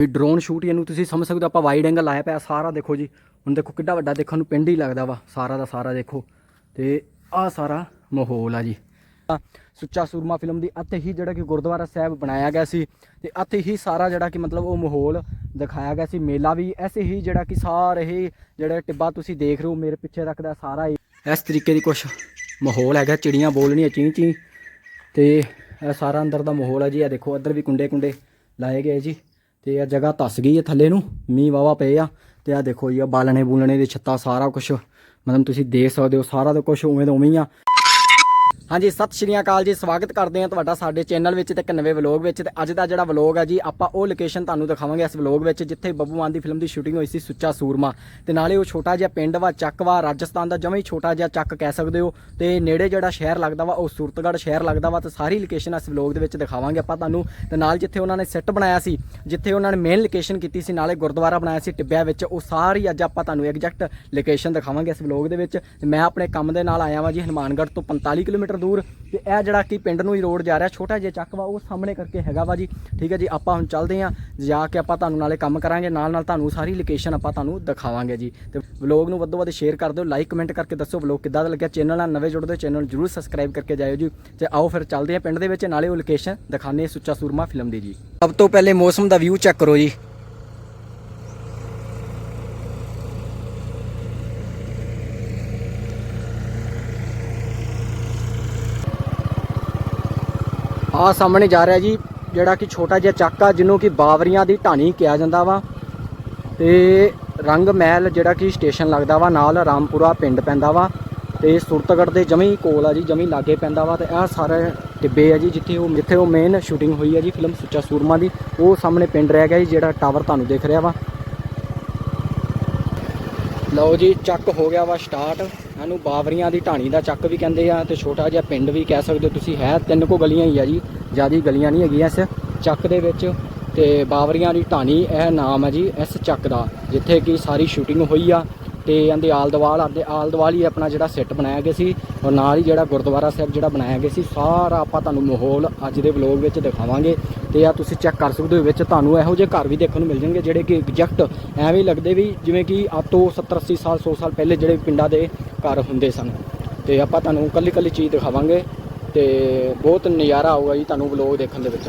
ਵੀ drone shoot ਇਹਨੂੰ ਤੁਸੀਂ ਸਮਝ ਸਕਦੇ ਹੋ, ਆਪਾਂ ਵਾਈਡ ਐਂਗਲ ਲਾਇਆ ਪਿਆ, ਸਾਰਾ ਦੇਖੋ ਜੀ। ਹੁਣ ਦੇਖੋ ਕਿੱਡਾ ਵੱਡਾ ਦੇਖਣ ਨੂੰ ਪਿੰਡ ਹੀ ਲੱਗਦਾ ਵਾ, ਸਾਰਾ ਦਾ ਸਾਰਾ ਦੇਖੋ। ਤੇ ਆਹ ਸਾਰਾ ਮਾਹੌਲ ਆ ਜੀ। ਸੁੱਚਾ ਸੂਰਮਾ ਫਿਲਮ ਦੀ ਇੱਥੇ ਹੀ ਜਿਹੜਾ ਕਿ ਗੁਰਦੁਆਰਾ ਸਾਹਿਬ ਬਣਾਇਆ ਗਿਆ ਸੀ, ਤੇ ਇੱਥੇ ਹੀ ਸਾਰਾ ਜਿਹੜਾ ਕਿ ਮਤਲਬ ਉਹ ਮਾਹੌਲ ਦਿਖਾਇਆ ਗਿਆ ਸੀ, ਮੇਲਾ ਵੀ ਐਸੇ ਹੀ ਜਿਹੜਾ ਕਿ ਸਾਰੇ ਹੀ ਜਿਹੜਾ ਟਿੱਬਾ ਤੁਸੀਂ ਦੇਖ ਰਹੇ ਹੋ, ਮੇਰੇ ਪਿੱਛੇ ਰੱਖਦਾ ਸਾਰਾ ਹੀ। ਇਸ ਤਰੀਕੇ ਦੀ ਕੁਛ ਮਾਹੌਲ ਹੈਗਾ, ਚਿੜੀਆਂ ਬੋਲਣੀਆਂ ਚੀਂ ਚੀਂ, ਤੇ ਇਹ ਸਾਰਾ ਅੰਦਰ ਦਾ ਮਾਹੌਲ ਹੈ ਜੀ, ਇਹ ਦੇਖੋ, ਇੱਧਰ ਵੀ ਕੁੰਡੇ ਕੁੰਡੇ ਲਾਏ ਗਏ ਜੀ। ਤੇ ਇਹ ਜਗ੍ਹਾ ਧੱਸ ਗਈ ਹੈ ਥੱਲੇ ਨੂੰ, ਮੀਂਹ ਵਾਵਾ ਪਏ ਆ, ਤੇ ਆ ਦੇਖੋ ਜੀ ਆ ਬਾਲਣੇ ਬੂਲਣੇ ਦੇ ਛੱਤਾਂ ਸਾਰਾ ਕੁਝ ਮਤਲਬ ਤੁਸੀਂ ਦੇਖ ਸਕਦੇ ਹੋ, ਸਾਰਾ ਤਾਂ ਕੁਝ ਉਵੇਂ ਦਾ ਉਵੇਂ ਹੀ ਆ। ਹਾਂਜੀ, ਸਤਿ ਸ਼੍ਰੀ ਅਕਾਲ ਜੀ, ਸਵਾਗਤ ਕਰਦੇ ਹਾਂ ਤੁਹਾਡਾ ਸਾਡੇ ਚੈਨਲ ਵਿੱਚ ਤੇ ਇੱਕ ਨਵੇਂ ਵਲੌਗ ਵਿੱਚ ਤੇ ਅੱਜ ਦਾ ਜਿਹੜਾ ਵਲੌਗ ਹੈ ਜੀ, ਆਪਾਂ ਉਹ ਲੋਕੇਸ਼ਨ ਤੁਹਾਨੂੰ ਦਿਖਾਵਾਂਗੇ ਇਸ ਵਲੌਗ ਵਿੱਚ ਜਿੱਥੇ ਬੱਬੂ ਮਾਨ ਦੀ ਫਿਲਮ ਦੀ ਸ਼ੂਟਿੰਗ ਹੋਈ ਸੀ ਸੁੱਚਾ ਸੂਰਮਾ। ਤੇ ਨਾਲੇ ਉਹ ਛੋਟਾ ਜਿਹਾ ਪਿੰਡ ਵਾ, ਚੱਕ ਵਾ, ਰਾਜਸਥਾਨ ਦਾ ਜਮਾਂ ਹੀ ਛੋਟਾ ਜਿਹਾ ਚੱਕ ਕਹਿ ਸਕਦੇ ਹੋ। ਤੇ ਨੇੜੇ ਜਿਹੜਾ ਸ਼ਹਿਰ ਲੱਗਦਾ ਵਾ, ਉਹ ਸੂਰਤਗੜ੍ਹ ਸ਼ਹਿਰ ਲੱਗਦਾ ਵਾ, ਤੇ ਸਾਰੀ ਲੋਕੇਸ਼ਨ ਇਸ ਵਲੌਗ ਦੇ ਵਿੱਚ ਦਿਖਾਵਾਂਗੇ ਆਪਾਂ ਤੁਹਾਨੂੰ। ਤੇ ਨਾਲ ਜਿੱਥੇ ਉਹਨਾਂ ਨੇ ਸੈੱਟ ਬਣਾਇਆ ਸੀ, ਜਿੱਥੇ ਉਹਨਾਂ ਨੇ ਮੇਨ ਲੋਕੇਸ਼ਨ ਕੀਤੀ ਸੀ, ਨਾਲੇ ਗੁਰਦੁਆਰਾ ਬਣਾਇਆ ਸੀ ਟਿੱਬਿਆਂ ਵਿੱਚ, ਉਹ ਸਾਰੀ ਅੱਜ ਆਪਾਂ ਤੁਹਾਨੂੰ ਐਗਜ਼ੈਕਟ ਲੋਕੇਸ਼ਨ ਦਿਖਾਵਾਂਗੇ ਇਸ ਵਲੌਗ ਦੇ ਵਿੱਚ। ਤੇ ਮੈਂ ਆਪਣੇ ਕੰਮ ਦੇ ਨਾਲ ਆਇਆ ਵਾਂ ਜੀ, ਹਨੂਮਾਨਗੜ੍ਹ ਤੋਂ 45 ਕਿਲੋਮੀਟਰ ਦੂਰ ਤੇ ਇਹ ਜਿਹੜਾ ਕਿ ਪਿੰਡ ਨੂੰ ਹੀ ਰੋਡ ਜਾ ਰਿਹਾ, ਛੋਟਾ ਜਿਹਾ ਚੱਕ ਵਾ, ਉਹ ਸਾਹਮਣੇ ਕਰਕੇ ਹੈਗਾ ਵਾ ਜੀ। ਠੀਕ ਹੈ ਜੀ, ਆਪਾਂ ਹੁਣ ਚੱਲਦੇ ਆਂ ਜਾ ਕੇ ਆਪਾਂ ਤੁਹਾਨੂੰ ਨਾਲੇ ਕੰਮ ਕਰਾਂਗੇ ਨਾਲ ਨਾਲ ਤੁਹਾਨੂੰ ਸਾਰੀ ਲੋਕੇਸ਼ਨ ਆਪਾਂ ਤੁਹਾਨੂੰ ਦਿਖਾਵਾਂਗੇ ਜੀ। ਤੇ ਵਲੌਗ ਨੂੰ ਵੱਧੋ ਵੱਧ ਸ਼ੇਅਰ ਕਰ ਦਿਓ ਲਾਈਕ ਕਮੈਂਟ ਕਰਕੇ ਦੱਸੋ ਵਲੌਗ ਕਿੱਦਾਂ ਦਾ ਲੱਗਿਆ ਚੈਨਲ ਨਾਲ ਨਵੇਂ ਜੁੜਦੇ ਚੈਨਲ ਜਰੂਰ ਸਬਸਕ੍ਰਾਈਬ ਕਰਕੇ ਜਾਇਓ ਜੀ। ਤੇ ਆਓ ਫਿਰ ਚੱਲਦੇ ਆਂ ਪਿੰਡ ਦੇ ਵਿੱਚ, ਨਾਲੇ ਉਹ ਲੋਕੇਸ਼ਨ ਦਿਖਾਣੇ ਸੁੱਚਾ ਸੂਰਮਾ ਫਿਲਮ ਦੀ ਜੀ। ਸਭ ਤੋਂ ਪਹਿਲੇ ਮੌਸਮ ਦਾ ਵਿਊ ਚੈੱਕ ਕਰੋ ਜੀ। ਆ ਸਾਹਮਣੇ ਜਾ ਰਿਹਾ ਜੀ, ਜਿਹੜਾ ਕਿ ਛੋਟਾ ਜਿਹਾ ਚੱਕ ਆ, ਜਿਹਨੂੰ ਕਿ ਬਾਵਰੀਆਂ ਦੀ ਢਾਣੀ ਕਿਹਾ ਜਾਂਦਾ ਵਾ। ਤੇ ਰੰਗ ਮਹਿਲ ਜਿਹੜਾ ਕਿ ਸਟੇਸ਼ਨ ਲੱਗਦਾ ਵਾ, ਨਾਲ ਰਾਮਪੁਰਾ ਪਿੰਡ ਪੈਂਦਾ ਵਾ। ਤੇ ਸੁਰਤਗੜ੍ਹ ਦੇ ਜਮੀ ਕੋਲ ਆ ਜੀ, ਜਮੀ ਲਾਗੇ ਪੈਂਦਾ ਵਾ। ਤੇ ਇਹ ਸਾਰੇ ਟਿੱਬੇ ਆ ਜੀ, ਜਿੱਥੇ ਉਹ ਜਿੱਥੇ ਉਹ ਮੇਨ ਸ਼ੂਟਿੰਗ ਹੋਈ ਆ ਜੀ ਫਿਲਮ ਸੁੱਚਾ ਸੂਰਮਾ ਦੀ। ਉਹ ਸਾਹਮਣੇ ਪਿੰਡ ਰਹਿ ਗਿਆ ਜੀ, ਜਿਹੜਾ ਟਾਵਰ ਤੁਹਾਨੂੰ ਦਿਖ ਰਿਹਾ ਵਾ। ਲਓ ਜੀ, ਚੱਕ ਹੋ ਗਿਆ ਵਾ ਸਟਾਰਟ ਸਾਨੂੰ ਬਾਵਰੀਆਂ ਦੀ ਢਾਣੀ ਦਾ ਚੱਕ ਵੀ ਕਹਿੰਦੇ ਆ ਤੇ ਛੋਟਾ ਜਿਹਾ ਪਿੰਡ ਵੀ ਕਹਿ ਸਕਦੇ ਹੋ ਤੁਸੀਂ ਹੈ, ਤਿੰਨ ਕੋ ਗਲੀਆਂ ਹੀ ਆ ਜੀ, ਜਿਆਦੀ ਗਲੀਆਂ ਨਹੀਂ ਹੈਗੀਆਂ ਇਸ ਚੱਕ ਦੇ ਵਿੱਚ ਤੇ ਬਾਵਰੀਆਂ ਦੀ ਢਾਣੀ ਇਹ ਨਾਮ ਹੈ ਜੀ ਇਸ ਚੱਕ ਦਾ, ਜਿੱਥੇ ਕਿ ਸਾਰੀ ਸ਼ੂਟਿੰਗ ਹੋਈ ਆ ਤੇ ਇਹਦੇ ਆਲ ਦਵਾਲ ਆਦੇ ਆਲ ਦਵਾਲ ਹੀ ਆਪਣਾ ਜਿਹੜਾ ਸੈੱਟ ਬਣਾਇਆ ਗਿਆ ਸੀ ਔਰ ਨਾਲ ਹੀ ਜਿਹੜਾ ਗੁਰਦੁਆਰਾ ਸਾਹਿਬ ਜਿਹੜਾ ਬਣਾਇਆ ਗਿਆ ਸੀ, ਸਾਰਾ ਆਪਾਂ ਤੁਹਾਨੂੰ ਮਾਹੌਲ ਅੱਜ ਦੇ ਵਲੌਗ ਵਿੱਚ ਦਿਖਾਵਾਂਗੇ। ਤੇ ਆ ਤੁਸੀਂ ਚੈੱਕ ਕਰ ਸਕਦੇ ਹੋ ਵਿੱਚ ਤੁਹਾਨੂੰ ਇਹੋ ਜਿਹੇ ਘਰ ਵੀ ਦੇਖਣ ਨੂੰ ਮਿਲ ਜਾਣਗੇ ਜਿਹੜੇ ਕਿ ਐਗਜ਼ੈਕਟ ਐਵੇਂ ਹੀ ਲੱਗਦੇ ਵੀ ਜਿਵੇਂ ਕਿ ਅੱਜ ਤੋਂ 70 80 ਸਾਲ 100 ਸਾਲ ਪਹਿਲੇ ਜਿਹੜੇ ਪਿੰਡਾਂ ਦੇ ਘਰ ਹੁੰਦੇ ਸਨ। ਤੇ ਆਪਾਂ ਤੁਹਾਨੂੰ ਕੱਲੀ ਕੱਲੀ ਚੀਜ਼ ਦਿਖਾਵਾਂਗੇ ਤੇ ਬਹੁਤ ਨਜ਼ਾਰਾ ਆਊਗਾ ਜੀ ਤੁਹਾਨੂੰ ਵਲੌਗ ਦੇਖਣ ਦੇ ਵਿੱਚ।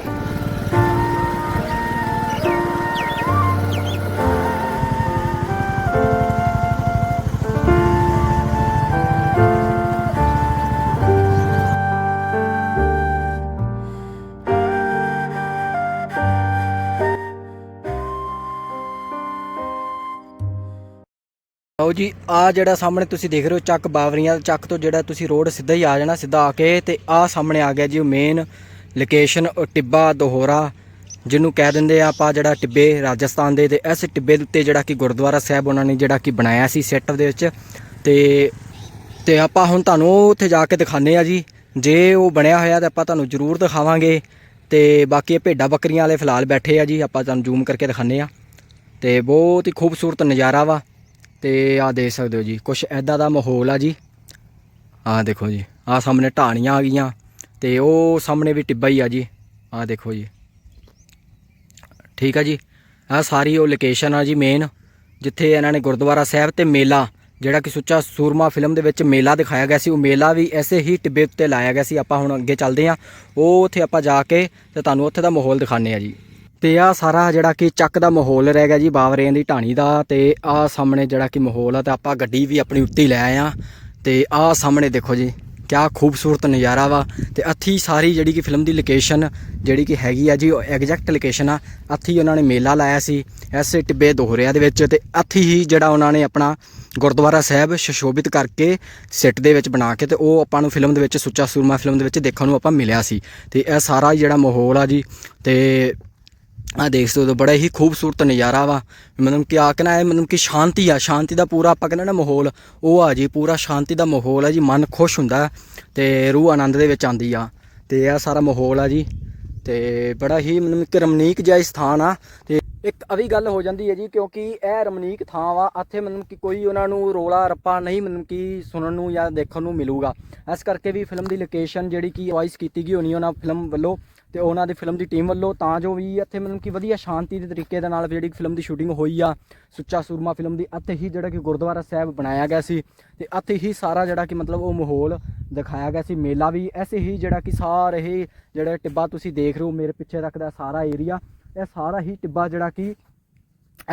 ਲਓ ਜੀ, ਆ ਜਿਹੜਾ ਸਾਹਮਣੇ ਤੁਸੀਂ ਦੇਖ ਰਹੇ ਹੋ ਚੱਕ ਬਾਵਰੀਆਂ, ਚੱਕ ਤੋਂ ਜਿਹੜਾ ਤੁਸੀਂ ਰੋਡ ਸਿੱਧਾ ਹੀ ਆ ਜਾਣਾ, ਸਿੱਧਾ ਆ ਕੇ ਤੇ ਆ ਸਾਹਮਣੇ ਆ ਗਿਆ ਜੀ ਮੇਨ ਲੋਕੇਸ਼ਨ ਟਿੱਬਾ ਦੋਹਰਾ, ਜਿਹਨੂੰ ਕਹਿ ਦਿੰਦੇ ਆ ਆਪਾਂ ਜਿਹੜਾ ਟਿੱਬੇ ਰਾਜਸਥਾਨ ਦੇ ਤੇ ਇਸ ਟਿੱਬੇ ਦੇ ਉੱਤੇ ਜਿਹੜਾ ਕਿ ਗੁਰਦੁਆਰਾ ਸਾਹਿਬ ਉਹਨਾਂ ਨੇ ਜਿਹੜਾ ਕਿ ਬਣਾਇਆ ਸੀ ਸੈੱਟ ਦੇ ਵਿੱਚ ਤੇ ਤੇ ਆਪਾਂ ਹੁਣ ਤੁਹਾਨੂੰ ਉੱਥੇ ਜਾ ਕੇ ਦਿਖਾਣੇ ਆ ਜੀ, ਜੇ ਉਹ ਬਣਿਆ ਹੋਇਆ ਤਾਂ ਆਪਾਂ ਤੁਹਾਨੂੰ ਜ਼ਰੂਰ ਦਿਖਾਵਾਂਗੇ ਤੇ ਬਾਕੀ ਇਹ ਭੇਡਾਂ ਬੱਕਰੀਆਂ ਵਾਲੇ ਫਿਲਹਾਲ ਬੈਠੇ ਆ ਜੀ, ਆਪਾਂ ਤੁਹਾਨੂੰ ਜ਼ੂਮ ਕਰਕੇ ਦਿਖਾਣੇ ਆ ਤੇ ਬਹੁਤ ਹੀ ਖੂਬਸੂਰਤ ਨਜ਼ਾਰਾ ਵਾ। ਤੇ ਆ ਦੇਖ ਸਕਦੇ ਹੋ ਜੀ, ਕੁਛ ਐਦਾਂ ਦਾ ਮਾਹੌਲ ਆ ਜੀ। ਆ ਦੇਖੋ ਜੀ ਆ ਸਾਹਮਣੇ ਢਾਣੀਆਂ ਆ ਗਈਆਂ ਤੇ ਉਹ ਸਾਹਮਣੇ ਵੀ ਟਿੱਬਾ ਹੀ ਆ ਜੀ। ਆ ਦੇਖੋ ਜੀ। ਠੀਕ ਆ ਜੀ ਆ ਸਾਰੀ ਉਹ ਲੋਕੇਸ਼ਨ ਆ ਜੀ ਮੇਨ ਜਿੱਥੇ ਇਹਨਾਂ ਨੇ ਗੁਰਦੁਆਰਾ ਸਾਹਿਬ ਤੇ ਮੇਲਾ, ਜਿਹੜਾ ਕਿ ਸੁੱਚਾ ਸੂਰਮਾ ਫਿਲਮ ਦੇ ਵਿੱਚ ਮੇਲਾ ਦਿਖਾਇਆ ਗਿਆ ਸੀ, ਉਹ ਮੇਲਾ ਵੀ ਐਸੇ ਹੀ ਟਿੱਬੇ ਉੱਤੇ ਲਾਇਆ ਗਿਆ ਸੀ। ਆਪਾਂ ਹੁਣ ਅੱਗੇ ਚੱਲਦੇ ਹਾਂ, ਉਹ ਉੱਥੇ ਆਪਾਂ ਜਾ ਕੇ ਤੇ ਤੁਹਾਨੂੰ ਉੱਥੇ ਦਾ ਮਾਹੌਲ ਦਿਖਾਣੇ ਆ ਜੀ। ਤੇ ਆ ਸਾਰਾ ਜਿਹੜਾ ਕਿ ਚੱਕ ਦਾ ਮਾਹੌਲ ਰਹਿ ਗਿਆ ਜੀ ਬਾਵਰੇਆਂ ਦੀ ਢਾਣੀ ਦਾ ਤੇ ਆ ਸਾਹਮਣੇ ਜਿਹੜਾ ਕਿ ਮਾਹੌਲ ਆ ਤੇ ਆਪਾਂ ਗੱਡੀ ਵੀ ਆਪਣੀ ਉੱਤੇ ਲੈ ਆਏ ਆ ਤੇ ਆ ਸਾਹਮਣੇ ਦੇਖੋ ਜੀ, ਕਿਆ ਖੂਬਸੂਰਤ ਨਜ਼ਾਰਾ ਵਾ ਤੇ ਅੱਥੀ ਸਾਰੀ ਜਿਹੜੀ ਕਿ ਫਿਲਮ ਦੀ ਲੋਕੇਸ਼ਨ ਜਿਹੜੀ ਕਿ ਹੈਗੀ ਆ ਜੀ, ਉਹ ਐਗਜ਼ੈਕਟ ਲੋਕੇਸ਼ਨ ਆ। ਅੱਥੀ ਉਹਨਾਂ ਨੇ ਮੇਲਾ ਲਾਇਆ ਸੀ ਐਸੇ ਟਿੱਬੇ ਦੋਹਰਿਆਂ ਦੇ ਵਿੱਚ ਤੇ ਅੱਥੀ ਹੀ ਜਿਹੜਾ ਉਹਨਾਂ ਨੇ ਆਪਣਾ ਗੁਰਦੁਆਰਾ ਸਾਹਿਬ ਸ਼ਸ਼ੋਭਿਤ ਕਰਕੇ ਸੈੱਟ ਦੇ ਵਿੱਚ ਬਣਾ ਕੇ ਤੇ ਉਹ ਆਪਾਂ ਨੂੰ ਫਿਲਮ ਦੇ ਵਿੱਚ ਸੁੱਚਾ ਸੂਰਮਾ ਫਿਲਮ ਦੇ ਵਿੱਚ ਦੇਖਣ ਨੂੰ ਆਪਾਂ ਮਿਲਿਆ ਸੀ। ਤੇ ਇਹ ਸਾਰਾ ਜਿਹੜਾ ਮਾਹੌਲ ਆ ਜੀ, ਤੇ ਆ ਦੇਖ ਸਕਦੇ ਹੋ ਬੜਾ ਹੀ ਖੂਬਸੂਰਤ ਨਜ਼ਾਰਾ ਵਾ। ਮਤਲਬ ਕਿ ਆ ਆਕਣਾ ਹੈ ਮਤਲਬ ਕਿ ਸ਼ਾਂਤੀ ਆ, ਸ਼ਾਂਤੀ ਦਾ ਪੂਰਾ ਆਪਾਂ ਕਹਿੰਦੇ ਨਾ ਮਾਹੌਲ, ਉਹ ਆ ਜੀ, ਪੂਰਾ ਸ਼ਾਂਤੀ ਦਾ ਮਾਹੌਲ ਆ ਜੀ, ਮਨ ਖੁਸ਼ ਹੁੰਦਾ ਹੈ ਤੇ ਰੂਹ ਆਨੰਦ ਦੇ ਵਿੱਚ ਆਂਦੀ ਆ। ਤੇ ਇਹ ਸਾਰਾ ਮਾਹੌਲ ਆ ਜੀ, ਤੇ ਬੜਾ ਹੀ ਮਤਲਬ ਕਿ ਰਮਨੀਕ ਜਿਹਾ ਸਥਾਨ ਆ। ਤੇ ਇੱਕ ਅਵੀ ਗੱਲ ਹੋ ਜਾਂਦੀ ਹੈ ਜੀ, ਕਿਉਂਕਿ ਇਹ ਰਮਨੀਕ ਥਾਂ ਵਾ, ਇੱਥੇ ਮਤਲਬ ਕਿ ਕੋਈ ਉਹਨਾਂ ਨੂੰ ਰੋਲਾ ਰੱਪਾ ਨਹੀਂ ਮਤਲਬ ਕਿ ਸੁਣਨ ਨੂੰ ਜਾਂ ਦੇਖਣ ਨੂੰ ਮਿਲੂਗਾ। ਇਸ ਕਰਕੇ ਵੀ ਫਿਲਮ ਦੀ ਲੋਕੇਸ਼ਨ ਜਿਹੜੀ ਕਿ ਵਾਈਸ ਕੀਤੀ ਗਈ ਹੋਣੀ ਉਹਨਾਂ ਫਿਲਮ ਵੱਲੋਂ। ਤੇ ਉਹਨਾਂ ਦੀ ਫਿਲਮ ਦੀ ਟੀਮ ਵੱਲੋਂ ਤਾਂ ਜੋ ਵੀ ਇੱਥੇ ਮਤਲਬ ਕਿ ਵਧੀਆ ਸ਼ਾਂਤੀ ਦੇ ਤਰੀਕੇ ਦੇ ਨਾਲ ਜਿਹੜੀ ਫਿਲਮ ਦੀ ਸ਼ੂਟਿੰਗ ਹੋਈ ਆ, ਸੁੱਚਾ ਸੂਰਮਾ ਫਿਲਮ ਦੀ ਇੱਥੇ ਹੀ ਜਿਹੜਾ ਕਿ ਗੁਰਦੁਆਰਾ ਸਾਹਿਬ ਬਣਾਇਆ ਗਿਆ ਸੀ ਤੇ ਇੱਥੇ ਹੀ ਸਾਰਾ ਜਿਹੜਾ ਕਿ ਮਤਲਬ ਉਹ ਮਾਹੌਲ ਦਿਖਾਇਆ ਗਿਆ ਸੀ, ਮੇਲਾ ਵੀ ਐਸੇ ਹੀ ਜਿਹੜਾ ਕਿ ਸਾਰੇ ਹੀ ਜਿਹੜਾ ਟਿੱਬਾ ਤੁਸੀਂ ਦੇਖ ਰਹੇ ਹੋ, ਮੇਰੇ ਪਿੱਛੇ ਤੱਕ ਦਾ ਸਾਰਾ ਏਰੀਆ ਇਹ ਸਾਰਾ ਹੀ ਟਿੱਬਾ ਜਿਹੜਾ ਕਿ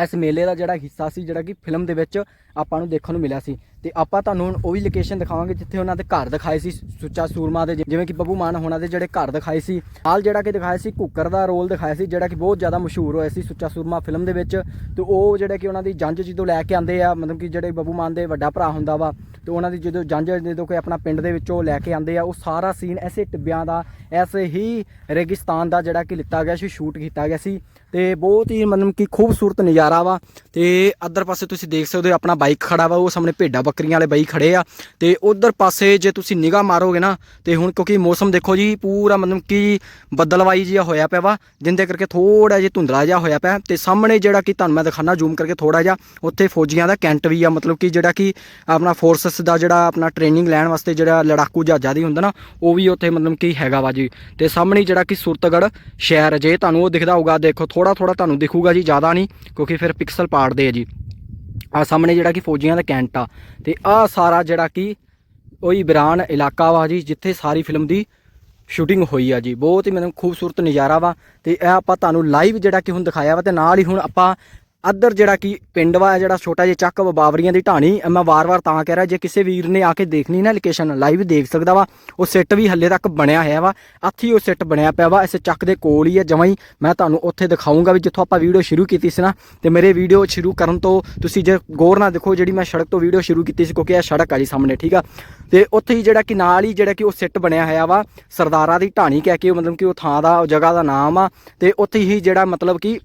ਇਸ ਮੇਲੇ ਦਾ ਜਿਹੜਾ ਹਿੱਸਾ ਸੀ, ਜਿਹੜਾ ਕਿ ਫਿਲਮ ਦੇ ਵਿੱਚ ਆਪਾਂ ਨੂੰ ਦੇਖਣ ਨੂੰ ਮਿਲਿਆ ਸੀ। ਤੇ ਆਪਾਂ ਤੁਹਾਨੂੰ ਹੁਣ ਉਹ ਵੀ ਲੋਕੇਸ਼ਨ ਦਿਖਾਵਾਂਗੇ ਜਿੱਥੇ ਉਹਨਾਂ ਦੇ ਘਰ ਦਿਖਾਏ ਸੀ ਸੁੱਚਾ ਸੂਰਮਾ ਦੇ, ਜਿਵੇਂ ਕਿ ਬੱਬੂ ਮਾਨ ਹੋਣਾ ਦੇ ਜਿਹੜੇ ਘਰ ਦਿਖਾਏ ਸੀ। ਨਾਲ ਜਿਹੜਾ ਕਿ ਦਿਖਾਇਆ ਸੀ ਕੁੱਕਰ ਦਾ ਰੋਲ ਦਿਖਾਇਆ ਸੀ, ਜਿਹੜਾ ਕਿ ਬਹੁਤ ਜ਼ਿਆਦਾ ਮਸ਼ਹੂਰ ਹੋਇਆ ਸੀ ਸੁੱਚਾ ਸੂਰਮਾ ਫਿਲਮ ਦੇ ਵਿੱਚ। ਤੇ ਉਹ ਜਿਹੜੇ ਕਿ ਉਹਨਾਂ ਦੀ ਜੰਜ ਜਦੋਂ ਲੈ ਕੇ ਆਂਦੇ ਆ, ਮਤਲਬ ਕਿ ਜਿਹੜੇ ਬੱਬੂ ਮਾਨ ਦੇ ਵੱਡਾ ਭਰਾ ਹੁੰਦਾ ਵਾ, ਤੇ ਉਹਨਾਂ ਦੀ ਜਦੋਂ ਜੰਜ ਜਦੋਂ ਕੋਈ ਆਪਣਾ ਪਿੰਡ ਦੇ ਵਿੱਚੋਂ ਲੈ ਕੇ ਆਂਦੇ ਆ, ਉਹ ਸਾਰਾ ਸੀਨ ਐਸੇ ਟਿੱਬਿਆਂ ਦਾ, ਐਸੇ ਹੀ ਰੇਗਿਸਤਾਨ ਦਾ ਜਿਹੜਾ ਕਿ ਲਿੱਤਾ ਗਿਆ ਸੀ ਸ਼ੂਟ ਕੀਤਾ ਗਿਆ ਸੀ। ਤੇ ਬਹੁਤ ਹੀ ਮਤਲਬ ਕਿ ਖੂਬਸੂਰਤ ਨਜ਼ਾਰਾ ਵਾ। ਤੇ ਅਦਰ ਪਾਸੇ ਤੁਸੀਂ ਦੇਖ ਸਕਦੇ ਹੋ ਆਪਣਾ ਬਾਈਕ ਖੜਾ ਵਾ, ਉਹ ਸਾਹਮਣੇ ਭੇਡਾਂ ਬੱਕਰੀਆਂ ਵਾਲੇ ਬਾਈ ਖੜੇ ਆ। ਤੇ ਉਧਰ ਪਾਸੇ ਜੇ ਤੁਸੀਂ ਨਿਗਾਹ ਮਾਰੋਗੇ ਨਾ, ਤੇ ਹੁਣ ਕਿਉਂਕਿ ਮੌਸਮ ਦੇਖੋ ਜੀ, ਪੂਰਾ ਮਤਲਬ ਕਿ ਬੱਦਲਵਾਈ ਜਿਹਾ ਹੋਇਆ ਪਿਆ ਵਾ, ਜਿੰਦੇ ਕਰਕੇ ਥੋੜਾ ਜਿਹਾ ਧੁੰਦਲਾ ਜਿਹਾ ਹੋਇਆ ਪਿਆ। ਤੇ ਸਾਹਮਣੇ ਜਿਹੜਾ ਕਿ ਤੁਹਾਨੂੰ ਮੈਂ ਦਿਖਾਣਾ ਜ਼ੂਮ ਕਰਕੇ ਥੋੜਾ ਜਿਹਾ, ਉੱਥੇ ਫੌਜੀਆਂ ਦਾ ਕੈਂਟ ਵੀ ਆ, ਮਤਲਬ ਕਿ ਜਿਹੜਾ ਕਿ ਆਪਣਾ ਫੋਰਸਸ ਦਾ ਜਿਹੜਾ ਆਪਣਾ ਟ੍ਰੇਨਿੰਗ ਲੈਣ ਵਾਸਤੇ ਜਿਹੜਾ ਲੜਾਕੂ ਜਹਾਜ਼ਾਂ ਦੀ ਹੁੰਦਾ ਨਾ, ਉਹ ਵੀ ਉੱਥੇ ਮਤਲਬ ਕਿ ਹੈਗਾ ਵਾ ਜੀ। ਤੇ ਸਾਹਮਣੇ ਜਿਹੜਾ ਕਿ ਸੁਰਤਗੜ ਸ਼ਹਿਰ ਜੇ ਤੁਹਾਨੂੰ ਉਹ ਦਿਖਦਾ ਹੋਊਗਾ, ਦੇਖੋ ਥੋੜਾ ਥੋੜਾ ਤੁਹਾਨੂੰ ਦਿਖੂਗਾ ਜੀ, ਜ਼ਿਆਦਾ ਨਹੀਂ, ਕਿਉਂਕਿ ਫਿਰ ਪਿਕਸਲ ਪਾੜਦੇ ਆ ਜੀ। ਆ ਸਾਹਮਣੇ ਜਿਹੜਾ ਕਿ ਫੌਜੀਆਂ ਦਾ ਕੈਂਟ ਆ। ਤੇ ਆ ਸਾਰਾ ਜਿਹੜਾ ਕਿ ਉਹੀ ਬਿਰਾਨ ਇਲਾਕਾ ਵਾ ਜੀ, ਜਿੱਥੇ ਸਾਰੀ ਫਿਲਮ ਦੀ ਸ਼ੂਟਿੰਗ ਹੋਈ ਆ ਜੀ। ਬਹੁਤ ਹੀ ਮੈਨੂੰ ਖੂਬਸੂਰਤ ਨਜ਼ਾਰਾ ਵਾ। ਤੇ ਇਹ ਆਪਾਂ ਤੁਹਾਨੂੰ ਲਾਈਵ ਜਿਹੜਾ ਕਿ ਹੁਣ ਦਿਖਾਇਆ ਵਾ ਤੇ ਨਾਲ ਹੀ ਹੁਣ ਆਪਾਂ ਅੱਧਰ ਜਿਹੜਾ ਕਿ ਪਿੰਡ ਵਾ, ਜਿਹੜਾ ਛੋਟਾ ਜਿਹਾ ਚੱਕ ਵਾ, ਬਾਵਰੀਆਂ ਦੀ ਢਾਣੀ ਮੈਂ ਵਾਰ-ਵਾਰ ਤਾਂ ਕਹਿ ਰਿਹਾ, ਜੇ ਕਿਸੇ ਵੀਰ ਨੇ ਆ ਕੇ ਦੇਖਣੀ ਨਾ ਲੋਕੇਸ਼ਨ ਲਾਈਵ ਦੇਖ ਸਕਦਾ ਵਾ, ਉਹ ਸੈੱਟ ਵੀ ਹੱਲੇ ਤੱਕ ਬਣਿਆ ਹੋਇਆ ਵਾ ਅੱਥੀ ਉਹ ਸੈੱਟ ਬਣਿਆ ਪਿਆ ਵਾ, ਇਸ ਚੱਕ ਦੇ ਕੋਲ ਹੀ ਹੈ ਜਮਾਂ ਹੀ। ਮੈਂ ਤੁਹਾਨੂੰ ਉੱਥੇ ਦਿਖਾਉਂਗਾ ਵੀ ਜਿੱਥੋਂ ਆਪਾਂ ਵੀਡੀਓ ਸ਼ੁਰੂ ਕੀਤੀ ਸੀ ਨਾ, ਤੇ ਮੇਰੇ ਵੀਡੀਓ ਸ਼ੁਰੂ ਕਰਨ ਤੋਂ ਤੁਸੀਂ ਜੇ ਗੌਰ ਨਾਲ ਦੇਖੋ, ਜਿਹੜੀ ਮੈਂ ਸੜਕ ਤੋਂ ਵੀਡੀਓ ਸ਼ੁਰੂ ਕੀਤੀ ਸੀ, ਕਿਉਂਕਿ ਇਹ ਸੜਕ ਆ ਜੀ ਸਾਹਮਣੇ, ਠੀਕ ਆ? ਤੇ ਉੱਥੇ ਹੀ ਜਿਹੜਾ ਕਿ ਨਾਲ ਹੀ ਜਿਹੜਾ ਕਿ ਉਹ ਸੈੱਟ ਬਣਿਆ ਹੋਇਆ ਵਾ, ਸਰਦਾਰਾਂ ਦੀ ਢਾਣੀ ਕਹਿ ਕੇ, ਉਹ ਮਤਲਬ ਕਿ ਉਹ ਥਾਂ ਦਾ, ਉਹ ਜਗ੍ਹਾ ਦਾ ਨਾਮ ਆ, ਤੇ ਉੱਥੇ ਹੀ ਜਿਹੜਾ ਮਤਲਬ ਕਿ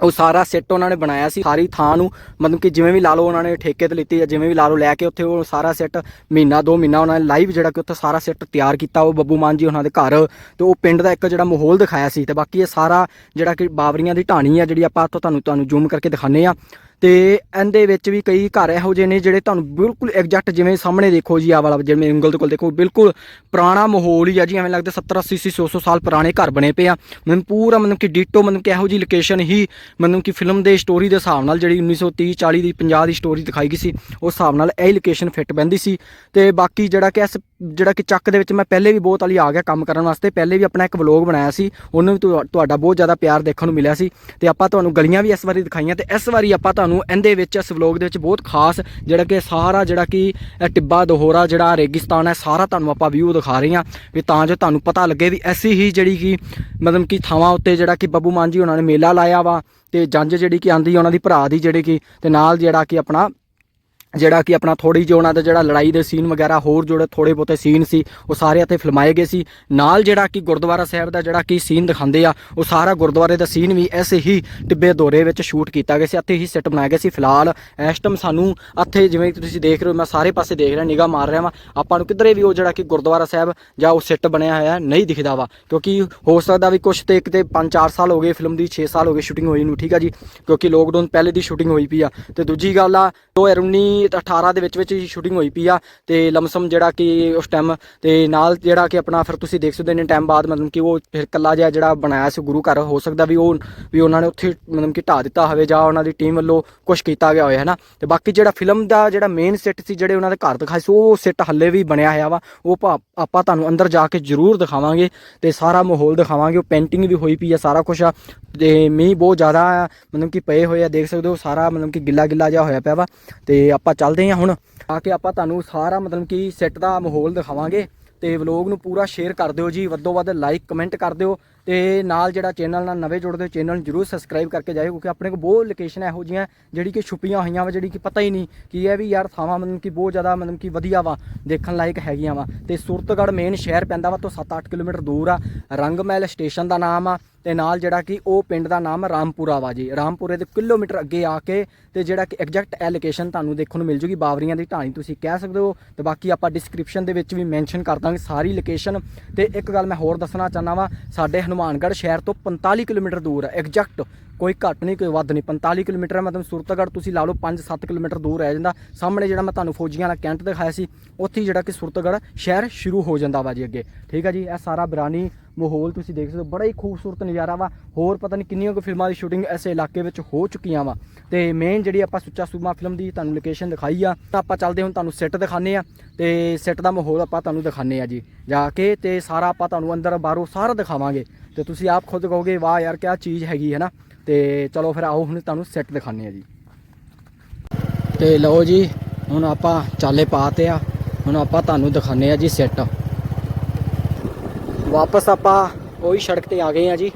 ਉਹ ਸਾਰਾ ਸੈੱਟ ਉਹਨਾਂ ਨੇ ਬਣਾਇਆ ਸੀ, ਸਾਰੀ ਥਾਂ ਨੂੰ ਮਤਲਬ ਕਿ ਜਿਵੇਂ ਵੀ ਲਾ ਲਓ ਉਹਨਾਂ ਨੇ ਠੇਕੇ ਤੇ ਲਿੱਤੀ ਜਾਂ ਜਿਵੇਂ ਵੀ ਲਾ ਲਓ ਲੈ ਕੇ ਉੱਥੇ ਉਹ ਸਾਰਾ ਸੈੱਟ ਮਹੀਨਾ, ਦੋ ਮਹੀਨਾ ਉਹਨਾਂ ਨੇ ਲਾਈਵ ਜਿਹੜਾ ਕਿ ਉੱਥੇ ਸਾਰਾ ਸੈੱਟ ਤਿਆਰ ਕੀਤਾ, ਉਹ ਬੱਬੂ ਮਾਨ ਜੀ ਉਹਨਾਂ ਦੇ ਘਰ ਤੇ ਉਹ ਪਿੰਡ ਦਾ ਇੱਕ ਜਿਹੜਾ ਮਾਹੌਲ ਦਿਖਾਇਆ ਸੀ ਤੇ ਬਾਕੀ ਇਹ ਸਾਰਾ ਜਿਹੜਾ ਕਿ ਬਾਬਰੀਆਂ ਦੀ ਢਾਣੀ ਆ ਜਿਹੜੀ ਆਪਾਂ ਇੱਥੋਂ ਤੁਹਾਨੂੰ ਤੁਹਾਨੂੰ ਜ਼ੂਮ ਕਰਕੇ ਦਿਖਾਣੇ ਆ ਤੇ ਇਹਦੇ ਵਿੱਚ ਵੀ ਕਈ ਘਰ ਇਹੋ ਜਿਹੇ ਨੇ ਜਿਹੜੇ ਤੁਹਾਨੂੰ ਬਿਲਕੁਲ ਐਗਜ਼ੈਕਟ ਜਿਵੇਂ ਸਾਹਮਣੇ ਦੇਖੋ ਜੀ ਆ ਵਾਲਾ ਜਿਵੇਂ ਉਂਗਲ ਦੇ ਕੋਲ ਦੇਖੋ, ਬਿਲਕੁਲ ਪੁਰਾਣਾ ਮਾਹੌਲ ਹੀ ਆ ਜੀ, ਐਵੇਂ ਲੱਗਦਾ 70 80 100 100 ਸਾਲ ਪੁਰਾਣੇ ਘਰ ਬਣੇ ਪਏ ਆ। ਮੈਨੂੰ ਪੂਰਾ ਮਤਲਬ ਕਿ ਡੀਟੋ ਮਤਲਬ ਕਿ ਇਹੋ ਜੀ ਲੋਕੇਸ਼ਨ ਹੀ ਮਤਲਬ ਕਿ ਫਿਲਮ ਦੇ ਸਟੋਰੀ ਦੇ ਹਿਸਾਬ ਨਾਲ ਜਿਹੜੀ 1930 40 ਦੀ 50 ਦੀ ਸਟੋਰੀ ਦਿਖਾਈ ਗਈ ਸੀ, ਉਸ ਹਿਸਾਬ ਨਾਲ ਇਹ ਲੋਕੇਸ਼ਨ ਫਿੱਟ ਬੈਂਦੀ ਸੀ। ਤੇ ਬਾਕੀ ਜਿਹੜਾ ਕਿ ਇਸ ਜਿਹੜਾ ਕਿ ਚੱਕ ਦੇ ਵਿੱਚ ਮੈਂ ਪਹਿਲੇ ਵੀ ਬਹੁਤ ਵਾਲੀ ਆ ਗਿਆ ਕੰਮ ਕਰਨ ਵਾਸਤੇ, ਪਹਿਲੇ ਵੀ ਆਪਣਾ ਇੱਕ ਵਲੌਗ ਬਣਾਇਆ ਸੀ, ਉਹਨੂੰ ਵੀ ਤੁਹਾਡਾ ਬਹੁਤ ਜ਼ਿਆਦਾ ਪਿਆਰ ਦੇਖਣ ਨੂੰ ਮਿਲਿਆ ਸੀ। ਤੇ ਆਪਾਂ ਤੁਹਾਨੂੰ ਗਲੀਆਂ ਵੀ ਇਸ ਵਾਰੀ ਦਿਖਾਈਆਂ ਤੇ ਇਸ ਵਾਰੀ ਆਪਾਂ ਤੁਹਾਨੂੰ ਇਹਦੇ ਵਿੱਚ ਇਸ ਵਲੌਗ ਦੇ ਵਿੱਚ ਬਹੁਤ ਖਾਸ ਜਿਹੜਾ ਕਿ ਸਾਰਾ ਜਿਹੜਾ ਕਿ ਟਿੱਬਾ, ਦੋਹਰਾ ਜਿਹੜਾ ਰੇਗਿਸਤਾਨ ਹੈ, ਸਾਰਾ ਤੁਹਾਨੂੰ ਆਪਾਂ ਵਿਊ ਦਿਖਾ ਰਹੇ ਹਾਂ। ਵੀ ਤਾਂ ਜੋ ਤੁਹਾਨੂੰ ਪਤਾ ਲੱਗੇ ਵੀ ਐਸੀ ਹੀ ਜਿਹੜੀ ਕਿ ਮਤਲਬ ਕਿ ਥਾਵਾਂ ਉੱਤੇ ਜਿਹੜਾ ਕਿ ਬੱਬੂ ਮਾਨ ਜੀ ਉਹਨਾਂ ਨੇ ਮੇਲਾ ਲਾਇਆ ਵਾ ਤੇ ਜੰਜ ਜਿਹੜੀ ਕਿ ਆਂਦੀ ਉਹਨਾਂ ਦੀ ਭਰਾ ਦੀ ਜਿਹੜੀ ਕਿ ਤੇ ਨਾਲ ਜਿਹੜਾ ਕਿ ਆਪਣਾ ਜਿਹੜਾ ਕਿ ਆਪਣਾ ਥੋੜੀ ਜਿਹੀ ਉਹਨਾਂ ਦਾ ਜਿਹੜਾ ਲੜਾਈ ਦੇ ਸੀਨ ਵਗੈਰਾ ਹੋਰ ਜਿਹੜੇ ਥੋੜੇ ਬਹੁਤੇ ਸੀਨ ਸੀ, ਉਹ ਸਾਰੇ ਇੱਥੇ ਫਿਲਮਾਏ ਗਏ ਸੀ। ਨਾਲ ਜਿਹੜਾ ਕਿ ਗੁਰਦੁਆਰਾ ਸਾਹਿਬ ਦਾ ਜਿਹੜਾ ਕਿ ਸੀਨ ਦਿਖਾਉਂਦੇ ਆ, ਉਹ ਸਾਰਾ ਗੁਰਦੁਆਰੇ ਦਾ ਸੀਨ ਵੀ ਐਸੇ ਹੀ ਟਿੱਬੇ ਦੌਰੇ ਵਿੱਚ ਸ਼ੂਟ ਕੀਤਾ ਗਿਆ ਸੀ, ਇੱਥੇ ਹੀ ਸੈੱਟ ਬਣਾਇਆ ਗਿਆ ਸੀ ਫਿਲਹਾਲ। ਇਸ ਟਾਈਮ ਸਾਨੂੰ ਇੱਥੇ ਜਿਵੇਂ ਕਿ ਤੁਸੀਂ ਦੇਖ ਰਹੇ ਹੋ, ਮੈਂ ਸਾਰੇ ਪਾਸੇ ਦੇਖ ਰਿਹਾ, ਨਿਗਾਹ ਮਾਰ ਰਿਹਾ ਵਾਂ। ਆਪਾਂ ਨੂੰ ਕਿਧਰੇ ਵੀ ਉਹ ਜਿਹੜਾ ਕਿ ਗੁਰਦੁਆਰਾ ਸਾਹਿਬ ਜਾਂ ਉਹ ਸੈੱਟ ਬਣਿਆ ਹੋਇਆ ਨਹੀਂ ਦਿਖਦਾ ਵਾ, ਕਿਉਂਕਿ ਹੋ ਸਕਦਾ ਵੀ ਕੁਛ ਤੇ ਕਿਤੇ 5-4 ਸਾਲ ਹੋ ਗਏ ਫਿਲਮ ਦੀ 6 ਸਾਲ ਹੋ ਗਏ ਸ਼ੂਟਿੰਗ ਹੋਈ ਨੂੰ, ਠੀਕ ਆ ਜੀ? ਕਿਉਂਕਿ ਲੋਕਡਾਊਨ ਪਹਿਲੇ ਦੀ ਸ਼ੂਟਿੰਗ ਹੋਈ ਪਈ ਆ। ਤੇ ਦੂਜੀ ਗੱਲ ਆ 2019 ਤੇ 18 ਦੇ ਵਿੱਚ ਵਿੱਚ ਹੀ ਸ਼ੂਟਿੰਗ ਹੋਈ ਪਈ ਆ ਤੇ ਲਮਸਮ ਜਿਹੜਾ ਕਿ ਉਸ ਟਾਈਮ ਤੇ ਨਾਲ ਜਿਹੜਾ ਕਿ ਆਪਣਾ ਫਿਰ ਤੁਸੀਂ ਦੇਖ ਸਕਦੇ ਨੇ ਟਾਈਮ ਬਾਅਦ ਮਤਲਬ ਕਿ ਉਹ ਫਿਰ ਕੱਲਾ ਜਿਹਾ ਜਿਹੜਾ ਬਣਾਇਆ ਸੀ ਗੁਰੂ ਘਰ, ਹੋ ਸਕਦਾ ਵੀ ਉਹ ਵੀ ਉਹਨਾਂ ਨੇ ਉੱਥੇ ਮਤਲਬ ਕਿ ਢਾ ਦਿੱਤਾ ਹੋਵੇ ਜਾਂ ਉਹਨਾਂ ਦੀ ਟੀਮ ਵੱਲੋਂ ਕੁਝ ਕੀਤਾ ਗਿਆ ਹੋਵੇ ਹੈ ਨਾ ਤੇ ਬਾਕੀ ਜਿਹੜਾ ਫਿਲਮ ਦਾ ਜਿਹੜਾ ਮੇਨ ਸੈੱਟ ਸੀ ਜਿਹੜੇ ਉਹਨਾਂ ਦੇ ਘਰ ਦਿਖਾਏ ਸੀ, ਉਹ ਸੈੱਟ ਹੱਲੇ ਵੀ ਬਣਿਆ ਹੋਇਆ ਵਾ। ਉਹ ਭਾ- ਆਪਾਂ ਤੁਹਾਨੂੰ ਅੰਦਰ ਜਾ ਕੇ ਜ਼ਰੂਰ ਦਿਖਾਵਾਂਗੇ ਤੇ ਸਾਰਾ ਮਾਹੌਲ ਦਿਖਾਵਾਂਗੇ। ਉਹ ਪੇਂਟਿੰਗ ਵੀ ਹੋਈ ਪਈ ਆ, ਸਾਰਾ ਕੁਝ ਆ। ਤੇ ਮੀਂਹ ਬਹੁਤ ਜ਼ਿਆਦਾ ਮਤਲਬ ਕਿ ਪਏ ਹੋਏ ਆ, ਦੇਖ ਸਕਦੇ ਹੋ, ਸਾਰਾ ਮਤਲਬ ਕਿ ਗਿੱਲਾ ਗਿੱਲਾ ਜਿਹਾ ਹੋਇਆ ਪਿਆ ਵਾ। ਤੇ ਆਪਾਂ ਚੱਲਦੇ ਹਾਂ ਹੁਣ। ਆ ਕੇ ਆਪਾਂ ਤੁਹਾਨੂੰ ਸਾਰਾ ਮਤਲਬ ਕਿ ਸੈੱਟ ਦਾ ਮਾਹੌਲ ਦਿਖਾਵਾਂਗੇ ਤੇ ਵਲੌਗ ਨੂੰ ਪੂਰਾ ਸ਼ੇਅਰ ਕਰ ਦਿਓ ਜੀ। ਵੱਧੋ ਵੱਧ ਲਾਈਕ ਕਮੈਂਟ ਕਰ ਦਿਓ। ਤੇ ਨਾਲ ਜਿਹੜਾ ਚੈਨਲ ਨਾਲ ਨਵੇਂ ਜੁੜਦੇ ਹੋ ਚੈਨਲ ਨੂੰ ਜਰੂਰ ਸਬਸਕ੍ਰਾਈਬ ਕਰਕੇ ਜਾਇਓ, ਕਿਉਂਕਿ ਆਪਣੇ ਕੋਲ ਬਹੁਤ ਲੋਕੇਸ਼ਨ ਇਹੋ ਜੀਆਂ ਜਿਹੜੀ ਕਿ ਛੁਪੀਆਂ ਹੋਈਆਂ ਵਾ, ਜਿਹੜੀ ਕਿ ਪਤਾ ਹੀ ਨਹੀਂ ਕਿ ਇਹ ਵੀ ਯਾਰ ਥਾਵਾਂ ਮਤਲਬ ਕਿ ਬਹੁਤ ਜ਼ਿਆਦਾ ਮਤਲਬ ਕਿ ਵਧੀਆ ਵਾ, ਦੇਖਣ ਲਾਇਕ ਹੈਗੀਆਂ ਵਾ। ਤੇ ਸੁਰਤਗੜ ਮੇਨ ਸ਼ਹਿਰ ਪੈਂਦਾ ਵਾ, ਤੋਂ 7-8 ਕਿਲੋਮੀਟਰ ਦੂਰ ਆ। ਰੰਗਮਹਿਲ ਸਟੇਸ਼ਨ ਦਾ ਨਾਮ ਆ, ਤੇ ਨਾਲ ਜਿਹੜਾ ਕਿ ਉਹ ਪਿੰਡ ਦਾ ਨਾਮ ਰਾਮਪੁਰਾ ਵਾ ਜੀ। ਰਾਮਪੁਰੇ ਦੇ ਕਿਲੋਮੀਟਰ ਅੱਗੇ ਆ ਕੇ ਤੇ ਜਿਹੜਾ ਕਿ ਐਗਜ਼ੈਕਟ ਇਹ ਲੋਕੇਸ਼ਨ ਤੁਹਾਨੂੰ ਦੇਖਣ ਨੂੰ ਮਿਲ ਜੂਗੀ, ਬਾਵਰੀਆਂ ਦੀ ਢਾਣੀ ਤੁਸੀਂ ਕਹਿ ਸਕਦੇ ਹੋ। ਤੇ ਬਾਕੀ ਆਪਾਂ ਡਿਸਕ੍ਰਿਪਸ਼ਨ ਦੇ ਵਿੱਚ ਵੀ ਮੈਂਸ਼ਨ ਕਰ ਦਾਂਗੇ ਸਾਰੀ ਲੋਕੇਸ਼ਨ ਤੇ ਇੱਕ ਗੱਲ ਮੈਂ ਹੋਰ ਦੱਸਣਾ ਚਾਹਨਾ ਵਾ, ਸਾਡੇ ਹਨੂਮਾਨਗੜ੍ਹ ਸ਼ਹਿਰ ਤੋਂ 45 ਕਿਲੋਮੀਟਰ ਦੂਰ ਹੈ। ਐਗਜ਼ੈਕਟ ਕੋਈ ਘੱਟ ਨਹੀਂ, ਕੋਈ ਵੱਧ ਨਹੀਂ। 45 ਕਿਲੋਮੀਟਰ ਹੈ ਮਤਲਬ ਸੁਰਤਗੜ੍ਹ ਤੁਸੀਂ ਲਾ ਲਓ 5-7 ਕਿਲੋਮੀਟਰ ਦੂਰ ਰਹਿ ਜਾਂਦਾ। ਸਾਹਮਣੇ ਜਿਹੜਾ ਮੈਂ ਤੁਹਾਨੂੰ ਫੌਜੀਆਂ ਦਾ ਕੈਂਟ ਦਿਖਾਇਆ ਸੀ, ਉੱਥੇ ਜਿਹੜਾ ਕਿ ਸੁਰਤਗੜ੍ਹ ਸ਼ਹਿਰ ਸ਼ੁਰੂ ਹੋ ਜਾਂਦਾ ਵਾ ਜੀ ਅੱਗੇ। ਠੀਕ ਹੈ ਜੀ, ਇਹ ਸਾਰਾ ਬਿਰਾਨੀ ਮਾਹੌਲ ਤੁਸੀਂ ਦੇਖ ਸਕਦੇ ਹੋ। ਬੜਾ ਹੀ ਖੂਬਸੂਰਤ ਨਜ਼ਾਰਾ ਵਾ। ਹੋਰ ਪਤਾ ਨਹੀਂ ਕਿੰਨੀਆਂ ਕੁ ਫਿਲਮਾਂ ਦੀ ਸ਼ੂਟਿੰਗ ਇਸ ਇਲਾਕੇ ਵਿੱਚ ਹੋ ਚੁੱਕੀਆਂ ਵਾ। ਤੇ ਮੇਨ ਜਿਹੜੀ ਆਪਾਂ ਸੁੱਚਾ ਸੂਰਮਾ ਫਿਲਮ ਦੀ ਤੁਹਾਨੂੰ ਲੋਕੇਸ਼ਨ ਦਿਖਾਈ ਆ, ਤਾਂ ਆਪਾਂ ਚੱਲਦੇ ਹੁਣ ਤੁਹਾਨੂੰ ਸੈੱਟ ਦਿਖਾਣੇ ਆ ਤੇ ਸੈੱਟ ਦਾ ਮਾਹੌਲ ਆਪਾਂ ਤੁਹਾਨੂੰ ਦਿਖਾਣੇ ਆ ਜੀ। ਜਾ ਕੇ ਤੇ ਸਾਰਾ ਆਪਾਂ ਤੁਹਾਨੂੰ ਅੰਦਰ ਬਾਹਰੋਂ ਸਾਰਾ ਦਿਖਾਵਾਂਗੇ। ਤੇ ਤੁਸੀਂ ਆਪ ਖੁਦ ਕਹੋਗੇ, ਵਾਹ ਯਾਰ, ਕਿਆ ਚੀਜ਼ ਹੈਗੀ, ਹੈ ਨਾ? ਤੇ ਚਲੋ ਫਿਰ ਆਓ, ਹੁਣ ਤੁਹਾਨੂੰ ਸੈੱਟ ਦਿਖਾਣੇ ਆ ਜੀ। ਤੇ ਲਓ ਜੀ, ਹੁਣ ਆਪਾਂ ਚਾਲੇ ਪਾਤੇ ਆ। ਹੁਣ ਆਪਾਂ ਤੁਹਾਨੂੰ ਦਿਖਾਣੇ ਆ ਜੀ ਸੈੱਟ ਵਾਪਸ ਆਪਾਂ ਉਹੀ ਸੜਕ ਤੇ ਆ ਗਏ ਆ ਜੀ।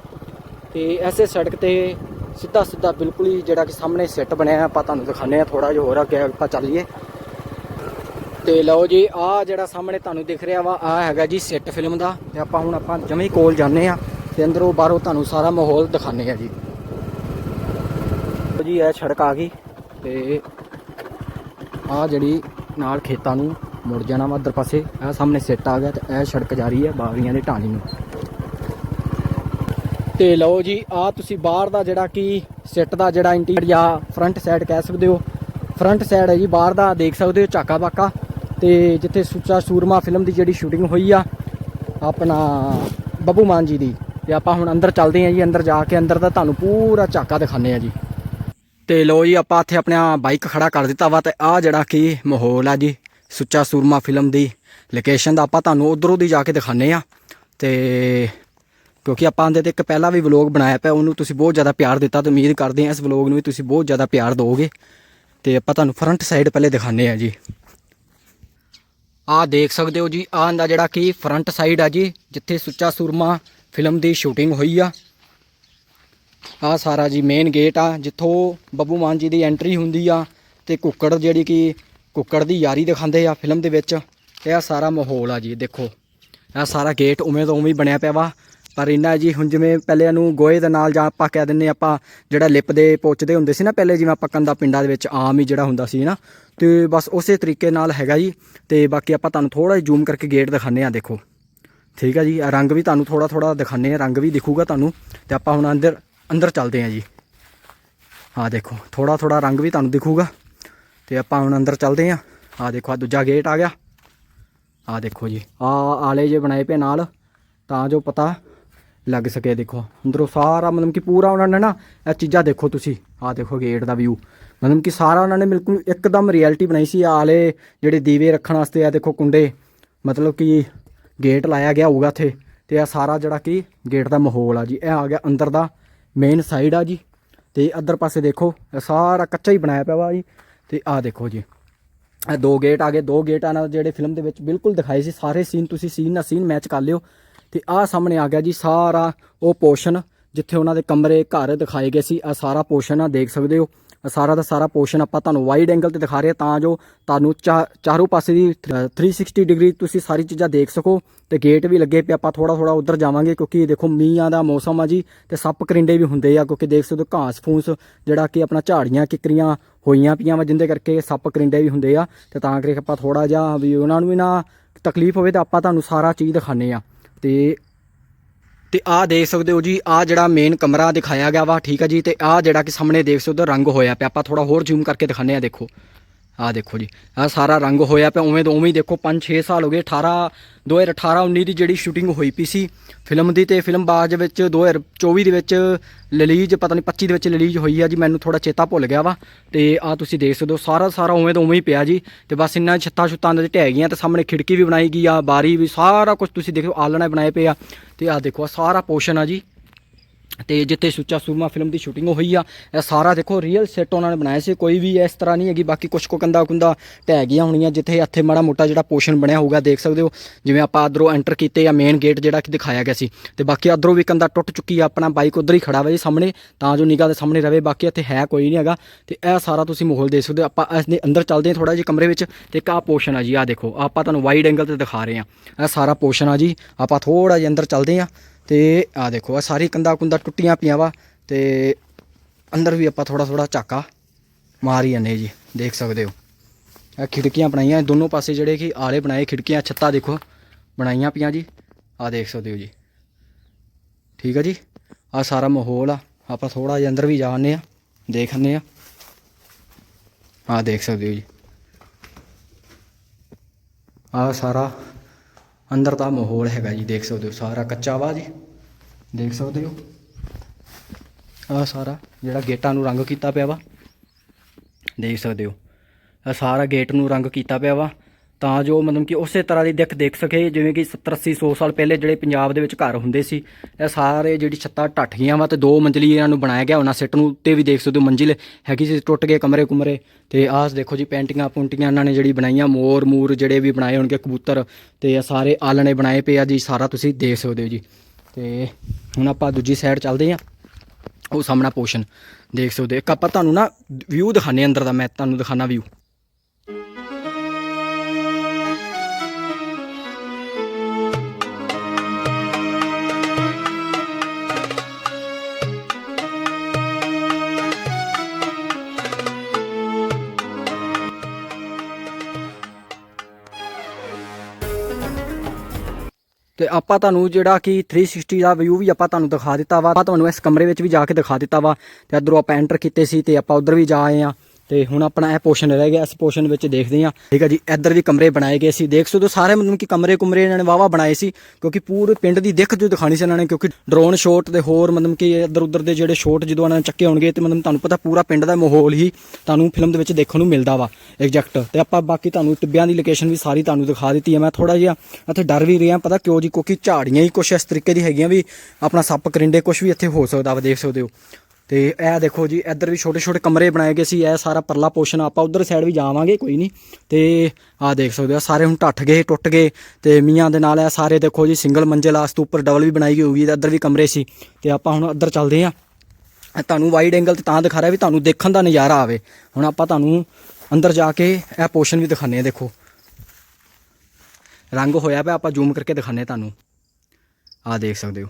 ਤੇ ਐਸੇ ਸੜਕ ਤੇ ਸਿੱਧਾ ਸਿੱਧਾ ਬਿਲਕੁਲ ਹੀ ਜਿਹੜਾ ਕਿ ਸਾਹਮਣੇ ਸੈੱਟ ਬਣਿਆ ਆਪਾਂ ਤੁਹਾਨੂੰ ਦਿਖਾਣੇ ਆ ਥੋੜਾ ਜਿਹਾ ਹੋਰ ਅੱਗੇ ਆਪਾਂ ਚੱਲੀਏ। ਤੇ ਲਓ ਜੀ ਆ ਜਿਹੜਾ ਸਾਹਮਣੇ ਤੁਹਾਨੂੰ ਦਿਖ ਰਿਹਾ ਵਾ ਆ ਹੈਗਾ ਜੀ ਸੈੱਟ ਫਿਲਮ ਦਾ। ਤੇ ਆਪਾਂ ਹੁਣ ਆਪਾਂ ਜਮੇ ਕੋਲ ਜਾਂਦੇ ਆ ਤੇ ਅੰਦਰੋਂ ਬਾਹਰੋਂ ਤੁਹਾਨੂੰ ਸਾਰਾ ਮਾਹੌਲ ਦਿਖਾਣੇ ਆ ਜੀ। ਜੀ ਇਹ ਸੜਕ ਆ ਗਈ। ਤੇ ਆ ਜਿਹੜੀ ਨਾਲ ਖੇਤਾਂ ਨੂੰ ਮੁੜ ਜਾਣਾ ਵਾ ਉੱਧਰ ਪਾਸੇ ਇਹ ਸਾਹਮਣੇ ਸੈੱਟ ਆ ਗਿਆ ਤੇ ਇਹ ਸੜਕ ਜਾ ਰਹੀ ਹੈ ਬਾਵਰੀਆਂ ਦੇ ਢਾਣੀ ਨੂੰ। ਤੇ ਲਓ ਜੀ ਆ ਤੁਸੀਂ ਬਾਹਰ ਦਾ ਜਿਹੜਾ ਕਿ ਸੈੱਟ ਦਾ ਜਿਹੜਾ ਇੰਟੀਰੀਅਰ ਜਾਂ ਫਰੰਟ ਸਾਈਡ ਕਹਿ ਸਕਦੇ ਹੋ। ਫਰੰਟ ਸਾਈਡ ਹੈ ਜੀ ਬਾਹਰ ਦਾ ਦੇਖ ਸਕਦੇ ਹੋ ਚਾਕਾ ਬਾਕਾ। ਤੇ ਜਿੱਥੇ ਸੁੱਚਾ ਸੂਰਮਾ ਫਿਲਮ ਦੀ ਜਿਹੜੀ ਸ਼ੂਟਿੰਗ ਹੋਈ ਆ ਆਪਣਾ ਬੱਬੂ ਮਾਨ ਜੀ ਦੀ। ਤੇ ਆਪਾਂ ਹੁਣ ਅੰਦਰ ਚੱਲਦੇ ਹਾਂ ਜੀ, ਅੰਦਰ ਜਾ ਕੇ ਅੰਦਰ ਦਾ ਤੁਹਾਨੂੰ ਪੂਰਾ ਝਾਕਾ ਦਿਖਾਣੇ ਆ ਜੀ। ਤੇ ਲੋ ਜੀ, ਆਪਾਂ ਇੱਥੇ ਆਪਣਾ ਬਾਈਕ ਖੜਾ ਕਰ ਦਿੱਤਾ ਵਾ ਤੇ ਆ ਜਿਹੜਾ ਕਿ ਮਾਹੌਲ ਆ ਜੀ, ਸੁੱਚਾ ਸੂਰਮਾ ਫਿਲਮ ਦੀ ਲੋਕੇਸ਼ਨ ਦਾ ਆਪਾਂ ਤੁਹਾਨੂੰ ਉਧਰੋਂ ਦੀ ਜਾ ਕੇ ਦਿਖਾਣੇ ਆ ਤੇ ਕਿਉਂਕਿ ਆਪਾਂ ਉਹਦੇ ਤੇ ਇੱਕ ਪਹਿਲਾ ਵੀ ਵਲੌਗ ਬਣਾਇਆ ਪਿਆ, ਉਹਨੂੰ ਤੁਸੀਂ ਬਹੁਤ ਜ਼ਿਆਦਾ ਪਿਆਰ ਦਿੱਤਾ ਤੇ ਉਮੀਦ ਕਰਦੇ ਹਾਂ ਇਸ ਵਲੌਗ ਨੂੰ ਵੀ ਤੁਸੀਂ ਬਹੁਤ ਜ਼ਿਆਦਾ ਪਿਆਰ ਦਿਓਗੇ। ਤੇ ਆਪਾਂ ਤੁਹਾਨੂੰ ਫਰੰਟ ਸਾਈਡ ਪਹਿਲੇ ਦਿਖਾਣੇ ਆ ਜੀ। ਆਹ ਦੇਖ ਸਕਦੇ ਹੋ ਜੀ, ਆਹ ਦਾ ਜਿਹੜਾ ਕਿ ਫਰੰਟ ਸਾਈਡ ਆ ਜੀ, ਜਿੱਥੇ ਸੁੱਚਾ ਸੂਰਮਾ ਫਿਲਮ ਦੀ ਸ਼ੂਟਿੰਗ ਹੋਈ ਆ। ਆ ਸਾਰਾ ਜੀ ਮੇਨ ਗੇਟ ਆ, ਜਿੱਥੋਂ ਬੱਬੂ ਮਾਨ ਜੀ ਦੀ ਐਂਟਰੀ ਹੁੰਦੀ ਆ ਤੇ ਕੁੱਕੜ ਜਿਹੜੀ ਕਿ ਕੁੱਕੜ ਦੀ ਯਾਰੀ ਦਿਖਾਉਂਦੇ ਆ ਫਿਲਮ ਦੇ ਵਿੱਚ। ਇਹ ਆ ਸਾਰਾ ਮਾਹੌਲ ਆ ਜੀ, ਦੇਖੋ। ਆ ਸਾਰਾ ਗੇਟ ਉਵੇਂ ਤੋਂ ਉਵੇਂ ਹੀ ਬਣਿਆ ਪਿਆ ਵਾ। ਪਰ ਇਹਨਾਂ ਜੀ ਹੁਣ ਜਿਵੇਂ ਪਹਿਲੇ ਇਹਨੂੰ ਗੋਹੇ ਦੇ ਨਾਲ ਜਾਂ ਆਪਾਂ ਕਹਿ ਦਿੰਨੇ ਆਪਾਂ ਜਿਹੜਾ ਲਿਪ ਦੇ ਪੁੱਛਦੇ ਹੁੰਦੇ ਸੀ ਨਾ ਪਹਿਲੇ ਜਿਵੇਂ ਆਪਾਂ ਕੰਦਾ ਪਿੰਡਾਂ ਦੇ ਵਿੱਚ ਆਮ ਹੀ ਜਿਹੜਾ ਹੁੰਦਾ ਸੀ ਨਾ, ਤੇ ਬਸ ਉਸੇ ਤਰੀਕੇ ਨਾਲ ਹੈਗਾ ਜੀ। ਤੇ ਬਾਕੀ ਆਪਾਂ ਤੁਹਾਨੂੰ ਥੋੜਾ ਜਿਹਾ ਜ਼ੂਮ ਕਰਕੇ ਗੇਟ ਦਿਖਾਣੇ ਆ ਦੇਖੋ। ਠੀਕ ਹੈ ਜੀ ਰੰਗ ਵੀ ਤੁਹਾਨੂੰ ਥੋੜਾ ਥੋੜਾ ਦਿਖਾਣੇ ਆ ਰੰਗ ਵੀ ਦਿਖੂਗਾ ਤੁਹਾਨੂੰ ਤੇ ਆਪਾਂ ਹੁਣ ਅੰਦਰ ਅੰਦਰ ਚੱਲਦੇ ਆ ਜੀ। ਆਹ ਦੇਖੋ ਥੋੜਾ ਥੋੜਾ ਰੰਗ ਵੀ ਤੁਹਾਨੂੰ ਦਿਖੂਗਾ ਤੇ ਆਪਾਂ ਹੁਣ ਅੰਦਰ ਚੱਲਦੇ ਆ ਆਹ ਦੇਖੋ ਆ ਦੂਜਾ ਗੇਟ ਆ ਗਿਆ। ਆਹ ਦੇਖੋ ਜੀ ਆ ਆਲੇ ਜੇ ਬਣਾਏ ਪਏ ਨਾਲ, ਤਾਂ ਜੋ ਪਤਾ ਲੱਗ ਸਕੇ ਦੇਖੋ। ਅੰਦਰੋਂ ਸਾਰਾ ਮਤਲਬ ਕਿ ਪੂਰਾ ਉਹਨਾਂ ਨੇ ਨਾ ਇਹ ਚੀਜ਼ਾਂ ਦੇਖੋ ਤੁਸੀਂ। ਆਹ ਦੇਖੋ ਗੇਟ ਦਾ ਵਿਊ ਮਤਲਬ ਕਿ ਸਾਰਾ ਉਹਨਾਂ ਨੇ ਬਿਲਕੁਲ ਇੱਕਦਮ ਰਿਐਲਿਟੀ ਬਣਾਈ ਸੀ ਆਲੇ ਜਿਹੜੇ ਦੀਵੇ ਰੱਖਣ ਵਾਸਤੇ ਆ ਦੇਖੋ ਕੁੰਡੇ। ਮਤਲਬ ਕਿ ਗੇਟ ਲਾਇਆ ਗਿਆ ਹੋਊਗਾ ਇੱਥੇ ਤੇ ਇਹ ਸਾਰਾ ਜਿਹੜਾ ਕਿ ਗੇਟ ਦਾ ਮਾਹੌਲ ਆ ਜੀ, ਇਹ ਆ ਗਿਆ ਅੰਦਰ ਦਾ ਮੇਨ ਸਾਈਡ ਆ ਜੀ। ਤੇ ਅਦਰ ਪਾਸੇ ਦੇਖੋ, ਇਹ ਸਾਰਾ ਕੱਚਾ ਹੀ ਬਣਾਇਆ ਪਿਆ ਵਾ ਜੀ। ਤੇ ਆਹ ਦੇਖੋ ਜੀ, ਇਹ ਦੋ ਗੇਟ ਆ ਗਏ, ਦੋ ਗੇਟ ਆ ਨਾਲ ਜਿਹੜੇ ਫਿਲਮ ਦੇ ਵਿੱਚ ਬਿਲਕੁਲ ਦਿਖਾਏ ਸੀ, ਸਾਰੇ ਸੀਨ ਤੁਸੀਂ ਸੀਨ ਨਾਲ ਸੀਨ ਮੈਚ ਕਰ ਲਿਓ। ਤੇ ਆਹ ਸਾਹਮਣੇ ਆ ਗਿਆ ਜੀ ਸਾਰਾ ਉਹ ਪੋਰਸ਼ਨ ਜਿੱਥੇ ਉਹਨਾਂ ਦੇ ਕਮਰੇ ਘਰ ਦਿਖਾਏ ਗਏ ਸੀ ਆ ਸਾਰਾ ਪੋਰਸ਼ਨ ਆ, ਦੇਖ ਸਕਦੇ ਹੋ। ਸਾਰਾ ਦਾ ਸਾਰਾ ਪੋਰਸ਼ਨ ਆਪਾਂ ਤੁਹਾਨੂੰ ਵਾਈਡ ਐਂਗਲ ਤੇ ਦਿਖਾ ਰਹੇ ਹਾਂ ਤਾਂ ਜੋ ਤੁਹਾਨੂੰ ਚਾ- ਚਾਰੋਂ ਪਾਸੇ ਦੀ ਅ, 360 ਡਿਗਰੀ ਤੁਸੀਂ ਸਾਰੀ ਚੀਜ਼ਾਂ ਦੇਖ ਸਕੋ ਤੇ ਗੇਟ ਵੀ ਲੱਗੇ ਪਏ ਆਪਾਂ ਥੋੜਾ ਥੋੜਾ ਉਧਰ ਜਾਵਾਂਗੇ ਕਿਉਂਕਿ ਦੇਖੋ ਮੀਂਹਾਂ ਦਾ ਮੌਸਮ ਆ ਜੀ ਤੇ ਸੱਪ ਕਰਿੰਡੇ ਵੀ ਹੁੰਦੇ ਆ ਕਿਉਂਕਿ ਦੇਖ ਸਕਦੇ ਹੋ ਘਾਸ ਫੂਸ ਜਿਹੜਾ ਕਿ ਆਪਣਾ ਝਾੜੀਆਂ ਕਿਕਰੀਆਂ ਹੋਈਆਂ ਪਈਆਂ ਵਾ ਜਿੰਦੇ ਕਰਕੇ ਸੱਪ ਕਰਿੰਡੇ ਵੀ ਹੁੰਦੇ ਆ। ਤੇ ਤਾਂ ਕਰਕੇ ਆਪਾਂ ਥੋੜਾ ਜਿਹਾ ਵੀ ਉਹਨਾਂ ਨੂੰ ਵੀ ਨਾ ਤਕਲੀਫ ਹੋਵੇ ਤਾਂ ਆਪਾਂ ਤੁਹਾਨੂੰ ਸਾਰਾ ਚੀਜ਼ ਦਿਖਾਣੇ ਆ ਤੇ ਤੇ ਆਹ ਦੇਖ ਸਕਦੇ ਹੋ ਜੀ, ਆਹ ਜਿਹੜਾ ਮੇਨ ਕਮਰਾ ਦਿਖਾਇਆ ਗਿਆ ਵਾ, ਠੀਕ ਹੈ ਜੀ, ਤੇ ਆਹ ਜਿਹੜਾ ਕਿ ਸਾਹਮਣੇ ਦੇਖ ਸਕਦੇ ਹੋ, ਰੰਗ ਹੋਇਆ ਪਿਆ। ਆਪਾਂ ਥੋੜਾ ਹੋਰ ਜ਼ੂਮ ਕਰਕੇ ਦਿਖਾਣੇ ਆ ਦੇਖੋ। ਆਹ ਦੇਖੋ ਜੀ, ਆਹ ਸਾਰਾ ਰੰਗ ਹੋਇਆ ਪਿਆ, ਉਵੇਂ ਤੋਂ ਉਵੇਂ ਹੀ ਦੇਖੋ 5-6 ਸਾਲ ਹੋ ਗਏ 18 2018 19 ਦੀ ਜਿਹੜੀ ਸ਼ੂਟਿੰਗ ਹੋਈ ਪਈ ਸੀ ਫਿਲਮ ਦੀ ਤੇ ਫਿਲਮ ਬਾਅਦ ਵਿੱਚ 2024 ਦੇ ਵਿੱਚ ਰਿਲੀਜ਼ ਪਤਾ ਨਹੀਂ 25 ਦੇ ਵਿੱਚ ਰਿਲੀਜ਼ ਹੋਈ ਆ ਜੀ, ਮੈਨੂੰ ਥੋੜਾ ਚੇਤਾ ਭੁੱਲ ਗਿਆ ਵਾ, ਤੇ ਆ ਤੁਸੀਂ ਦੇਖ ਸਕਦੇ ਹੋ, ਸਾਰਾ ਸਾਰਾ ਉਵੇਂ ਤੋਂ ਉਵੇਂ ਹੀ ਪਿਆ ਜੀ, ਤੇ ਬਸ ਇੰਨਾ ਛੱਤਾਂ ਛੁੱਤਾਂ ਦੇ ਢਹਿ ਗਈਆਂ, ਤੇ ਸਾਹਮਣੇ ਖਿੜਕੀ ਵੀ ਬਣਾਈ ਗਈ ਆ, ਬਾਰੀ ਵੀ, ਸਾਰਾ ਕੁਝ ਤੁਸੀਂ ਦੇਖੋ ਆਲਣੇ ਬਣਾਏ ਪਏ ਆ, ਤੇ ਆ ਦੇਖੋ, ਆਹ ਸਾਰਾ ਪੋਰਸ਼ਨ ਆ ਜੀ ਤੇ ਜਿੱਥੇ ਸੁੱਚਾ ਸੂਰਮਾ ਫਿਲਮ ਦੀ ਸ਼ੂਟਿੰਗ ਹੋਈ ਆ, ਇਹ ਸਾਰਾ ਦੇਖੋ ਰੀਅਲ ਸੈੱਟ ਉਹਨਾਂ ਨੇ ਬਣਾਇਆ ਸੀ, ਕੋਈ ਵੀ ਇਸ ਤਰ੍ਹਾਂ ਨਹੀਂ ਹੈਗੀ, ਬਾਕੀ ਕੁਛ ਕੋ ਕੰਦਾ ਕੁੰਦਾ ਢਹਿ ਗਈਆਂ ਹੋਣੀਆਂ, ਜਿੱਥੇ ਇੱਥੇ ਮਾੜਾ ਮੋਟਾ ਜਿਹੜਾ ਪੋਰਸ਼ਨ ਬਣਿਆ ਹੋਊਗਾ, ਦੇਖ ਸਕਦੇ ਹੋ, ਜਿਵੇਂ ਆਪਾਂ ਅਦਰੋਂ ਐਂਟਰ ਕੀਤੇ ਆ ਮੇਨ ਗੇਟ ਜਿਹੜਾ ਕਿ ਦਿਖਾਇਆ ਗਿਆ ਸੀ। ਤੇ ਬਾਕੀ ਅਦਰੋਂ ਵੀ ਕੰਦਾ ਟੁੱਟ ਚੁੱਕੀ ਆ, ਆਪਣਾ ਬਾਈਕ ਉਧਰ ਹੀ ਖੜਾ ਵਾ ਜੀ ਸਾਹਮਣੇ, ਤਾਂ ਜੋ ਨਿਗਾਹ ਦੇ ਸਾਹਮਣੇ ਰਵੇ, ਬਾਕੀ ਇੱਥੇ ਹੈ ਕੋਈ ਨਹੀਂ ਹੈਗਾ। ਤੇ ਇਹ ਸਾਰਾ ਤੁਸੀਂ ਮਾਹੌਲ ਦੇਖ ਸਕਦੇ ਹੋ, ਆਪਾਂ ਇਸ ਦੇ ਅੰਦਰ ਚੱਲਦੇ ਹਾਂ ਥੋੜਾ ਜਿਹਾ ਕਮਰੇ ਵਿੱਚ, ਤੇ ਇੱਕ ਆਹ ਪੋਰਸ਼ਨ ਆ ਜੀ, ਆਹ ਦੇਖੋ, ਆਪਾਂ ਤੁਹਾਨੂੰ ਵਾਈਡ ਐਂਗਲ ਤੇ ਦਿਖਾ ਰਹੇ ਆ ਇਹ ਸਾਰਾ ਪੋਰਸ਼ਨ ਆ ਜੀ, ਆਪਾਂ ਥੋੜਾ ਜਿਹਾ ਅੰਦਰ ਚੱਲਦੇ ਆ ਤੇ ਆ ਦੇਖੋ, ਆ ਸਾਰੀ ਕੰਦਾ ਕੁੰਦਾ ਟੁੱਟੀਆਂ ਪਈਆਂ ਵਾ ਤੇ ਅੰਦਰ ਵੀ ਆਪਾਂ ਥੋੜਾ ਥੋੜਾ ਝਾਕਾ ਮਾਰ ਹੀ ਜਾਂਦੇ ਜੀ, ਦੇਖ ਸਕਦੇ ਹੋ। ਇਹ ਖਿੜਕੀਆਂ ਬਣਾਈਆਂ, ਦੋਨੋਂ ਪਾਸੇ ਜਿਹੜੇ ਕਿ ਆਲੇ ਬਣਾਏ, ਖਿੜਕੀਆਂ, ਛੱਤਾਂ ਦੇਖੋ, ਬਣਾਈਆਂ ਪਈਆਂ ਜੀ। ਆ ਦੇਖ ਸਕਦੇ ਹੋ ਜੀ। ਠੀਕ ਆ ਜੀ? ਆ ਸਾਰਾ ਮਾਹੌਲ ਆ, ਆਪਾਂ ਥੋੜਾ ਜਿਹਾ ਅੰਦਰ ਵੀ ਜਾਣੇ ਆ ਦੇਖਣੇ ਆ ਆ ਦੇਖ ਸਕਦੇ ਹੋ ਜੀ। ਆ ਸਾਰਾ ਅੰਦਰ ਦਾ ਮਾਹੌਲ ਹੈਗਾ ਜੀ, ਦੇਖ ਸਕਦੇ ਹੋ, ਸਾਰਾ ਕੱਚਾ ਵਾ ਜੀ। ਦੇਖ ਸਕਦੇ ਹੋ। ਆ ਸਾਰਾ ਜਿਹੜਾ ਗੇਟਾਂ ਨੂੰ ਰੰਗ ਕੀਤਾ ਪਿਆ ਵਾ। ਦੇਖ ਸਕਦੇ ਹੋ। ਇਹ ਸਾਰਾ ਗੇਟ ਨੂੰ ਰੰਗ ਕੀਤਾ ਪਿਆ ਵਾ। ਤਾਂ ਜੋ ਮਤਲਬ ਕਿ ਉਸੇ ਤਰ੍ਹਾਂ ਦੀ ਦਿੱਖ ਦੇਖ ਸਕੇ, ਜਿਵੇਂ ਕਿ 70 80 100 ਸਾਲ ਪਹਿਲੇ ਜਿਹੜੇ ਪੰਜਾਬ ਦੇ ਵਿੱਚ ਘਰ ਹੁੰਦੇ ਸੀ, ਇਹ ਸਾਰੇ ਜਿਹੜੀ ਛੱਤਾਂ ਢੱਠ ਗਈਆਂ ਵਾ ਤੇ ਦੋ ਮੰਜ਼ਲੀ ਇਹਨਾਂ ਨੂੰ ਬਣਾਇਆ ਗਿਆ, ਉਹਨਾਂ ਸਿੱਟ ਨੂੰ ਉੱਤੇ ਵੀ ਦੇਖ ਸਕਦੇ ਹੋ, ਮੰਜ਼ਿਲ ਹੈਗੀ ਸੀ, ਟੁੱਟ ਗਏ ਕਮਰੇ ਕੁਮਰੇ, ਤੇ ਆਹ ਦੇਖੋ ਜੀ ਪੈਂਟਿੰਗਾਂ ਪੁੰਟੀਆਂ ਇਹਨਾਂ ਨੇ ਜਿਹੜੀ ਬਣਾਈਆਂ, ਮੋਰ ਮੂਰ ਜਿਹੜੇ ਵੀ ਬਣਾਏ ਹੋਣਗੇ, ਕਬੂਤਰ, ਤੇ ਇਹ ਸਾਰੇ ਆਲਣੇ ਬਣਾਏ ਪਏ ਆ ਜੀ, ਸਾਰਾ ਤੁਸੀਂ ਦੇਖ ਸਕਦੇ ਹੋ ਜੀ ਤੇ ਹੁਣ ਆਪਾਂ ਦੂਜੀ ਸਾਈਡ ਚੱਲਦੇ ਆ ਉਹ ਸਾਹਮਣਾ ਪੋਸ਼ਨ ਦੇਖ ਸਕਦੇ ਹੋ। ਇੱਕ ਆਪਾਂ ਤੁਹਾਨੂੰ ਨਾ ਵਿਊ ਦਿਖਾਣੇ ਅੰਦਰ ਦਾ, ਮੈਂ ਤੁਹਾਨੂੰ ਦਿਖਾਣਾ ਵਿਊ ਤੇ ਆਪਾਂ ਤੁਹਾਨੂੰ ਜਿਹੜਾ ਕਿ 360 ਦਾ ਵਿਊ ਵੀ ਆਪਾਂ ਤੁਹਾਨੂੰ ਦਿਖਾ ਦਿੱਤਾ ਵਾ। ਆਪਾਂ ਤੁਹਾਨੂੰ ਇਸ ਕਮਰੇ ਵਿੱਚ ਵੀ ਜਾ ਕੇ ਦਿਖਾ ਦਿੱਤਾ ਵਾ। ਤੇ ਇੱਧਰੋਂ ਆਪਾਂ ਐਂਟਰ ਕੀਤੇ ਸੀ ਤੇ ਆਪਾਂ ਉਧਰ ਵੀ ਜਾ ਆਏ ਆ ਤੇ ਹੁਣ ਆਪਣਾ ਇਹ ਪੋਰਸ਼ਨ ਰਹਿ ਗਿਆ, ਇਸ ਪੋਰਸ਼ਨ ਵਿੱਚ ਦੇਖਦੇ ਹਾਂ। ਠੀਕ ਹੈ ਜੀ, ਇੱਧਰ ਵੀ ਕਮਰੇ ਬਣਾਏ ਗਏ ਸੀ। ਦੇਖ ਸਕਦੇ ਹੋ, ਸਾਰੇ ਮਤਲਬ ਕਿ ਕਮਰੇ ਕੁਮਰੇ ਇਹਨਾਂ ਨੇ ਵਾਵਾ ਬਣਾਏ ਸੀ, ਕਿਉਂਕਿ ਪੂਰੇ ਪਿੰਡ ਦੀ ਦਿੱਖ ਜੋ ਦਿਖਾਣੀ ਸੀ ਇਹਨਾਂ ਨੇ, ਕਿਉਂਕਿ ਡਰੋਨ ਸ਼ਾਟ ਤੇ ਹੋਰ ਮਤਲਬ ਕਿ ਇੱਧਰ ਉੱਧਰ ਦੇ ਜਿਹੜੇ ਸ਼ਾਟ ਜਦੋਂ ਇਹਨਾਂ ਨੇ ਚੱਕੇ ਹੋਣਗੇ ਤੇ ਮਤਲਬ ਤੁਹਾਨੂੰ ਪਤਾ ਪੂਰਾ ਪਿੰਡ ਦਾ ਮਾਹੌਲ ਹੀ ਤੁਹਾਨੂੰ ਫਿਲਮ ਦੇ ਵਿੱਚ ਦੇਖਣ ਨੂੰ ਮਿਲਦਾ ਵਾ ਐਗਜ਼ੈਕਟ ਤੇ ਆਪਾਂ ਬਾਕੀ ਤੁਹਾਨੂੰ ਟਿੱਬਿਆਂ ਦੀ ਲੋਕੇਸ਼ਨ ਵੀ ਸਾਰੀ ਤੁਹਾਨੂੰ ਦਿਖਾ ਦਿੱਤੀ ਹੈ। ਮੈਂ ਥੋੜਾ ਜਿਹਾ ਇੱਥੇ ਡਰ ਵੀ ਰਿਹਾ, ਪਤਾ ਕਿਉਂ ਜੀ, ਕਿਉਂਕਿ ਝਾੜੀਆਂ ਹੀ ਕੁਛ ਇਸ ਤਰੀਕੇ ਦੀ ਹੈਗੀਆਂ ਵੀ ਆਪਣਾ ਸੱਪ ਕਰਿੰਡੇ ਕੁਛ ਵੀ ਇੱਥੇ ਹੋ ਸਕਦਾ ਵਾ, ਦੇਖ ਸਕਦੇ ਹੋ। ਤੇ ਇਹ ਦੇਖੋ ਜੀ, ਇੱਧਰ ਵੀ ਛੋਟੇ ਛੋਟੇ ਕਮਰੇ ਬਣਾਏ ਗਏ ਸੀ, ਇਹ ਸਾਰਾ ਪਰਲਾ ਪੋਰਸ਼ਨ ਆਪਾਂ ਉਧਰ ਸਾਈਡ ਵੀ ਜਾਵਾਂਗੇ, ਕੋਈ ਨਹੀਂ। ਤੇ ਆਹ ਦੇਖ ਸਕਦੇ ਹੋ ਸਾਰੇ ਹੁਣ ਟੱਟ ਗਏ, ਟੁੱਟ ਗਏ, ਤੇ ਮੀਆਂ ਦੇ ਨਾਲ ਇਹ ਸਾਰੇ ਦੇਖੋ ਜੀ ਸਿੰਗਲ ਮੰਜ਼ਿਲ ਆਸਤ ਉੱਪਰ ਡਬਲ ਵੀ ਬਣਾਈ ਗਈ ਹੋਊਗੀ ਤੇ ਇੱਧਰ ਵੀ ਕਮਰੇ ਸੀ। ਤੇ ਆਪਾਂ ਹੁਣ ਇੱਧਰ ਚੱਲਦੇ ਹਾਂ। ਤੁਹਾਨੂੰ ਵਾਈਡ ਐਂਗਲ ਤੇ ਤਾਂ ਦਿਖਾ ਰਿਹਾ ਵੀ ਤੁਹਾਨੂੰ ਦੇਖਣ ਦਾ ਨਜ਼ਾਰਾ ਆਵੇ। ਹੁਣ ਆਪਾਂ ਤੁਹਾਨੂੰ ਅੰਦਰ ਜਾ ਕੇ ਇਹ ਪੋਰਸ਼ਨ ਵੀ ਦਿਖਾਣੇ ਆ ਦੇਖੋ। ਰੰਗ ਹੋਇਆ ਪਿਆ, ਆਪਾਂ ਜ਼ੂਮ ਕਰਕੇ ਦਿਖਾਣੇ ਤੁਹਾਨੂੰ। ਆਹ ਦੇਖ ਸਕਦੇ ਹੋ।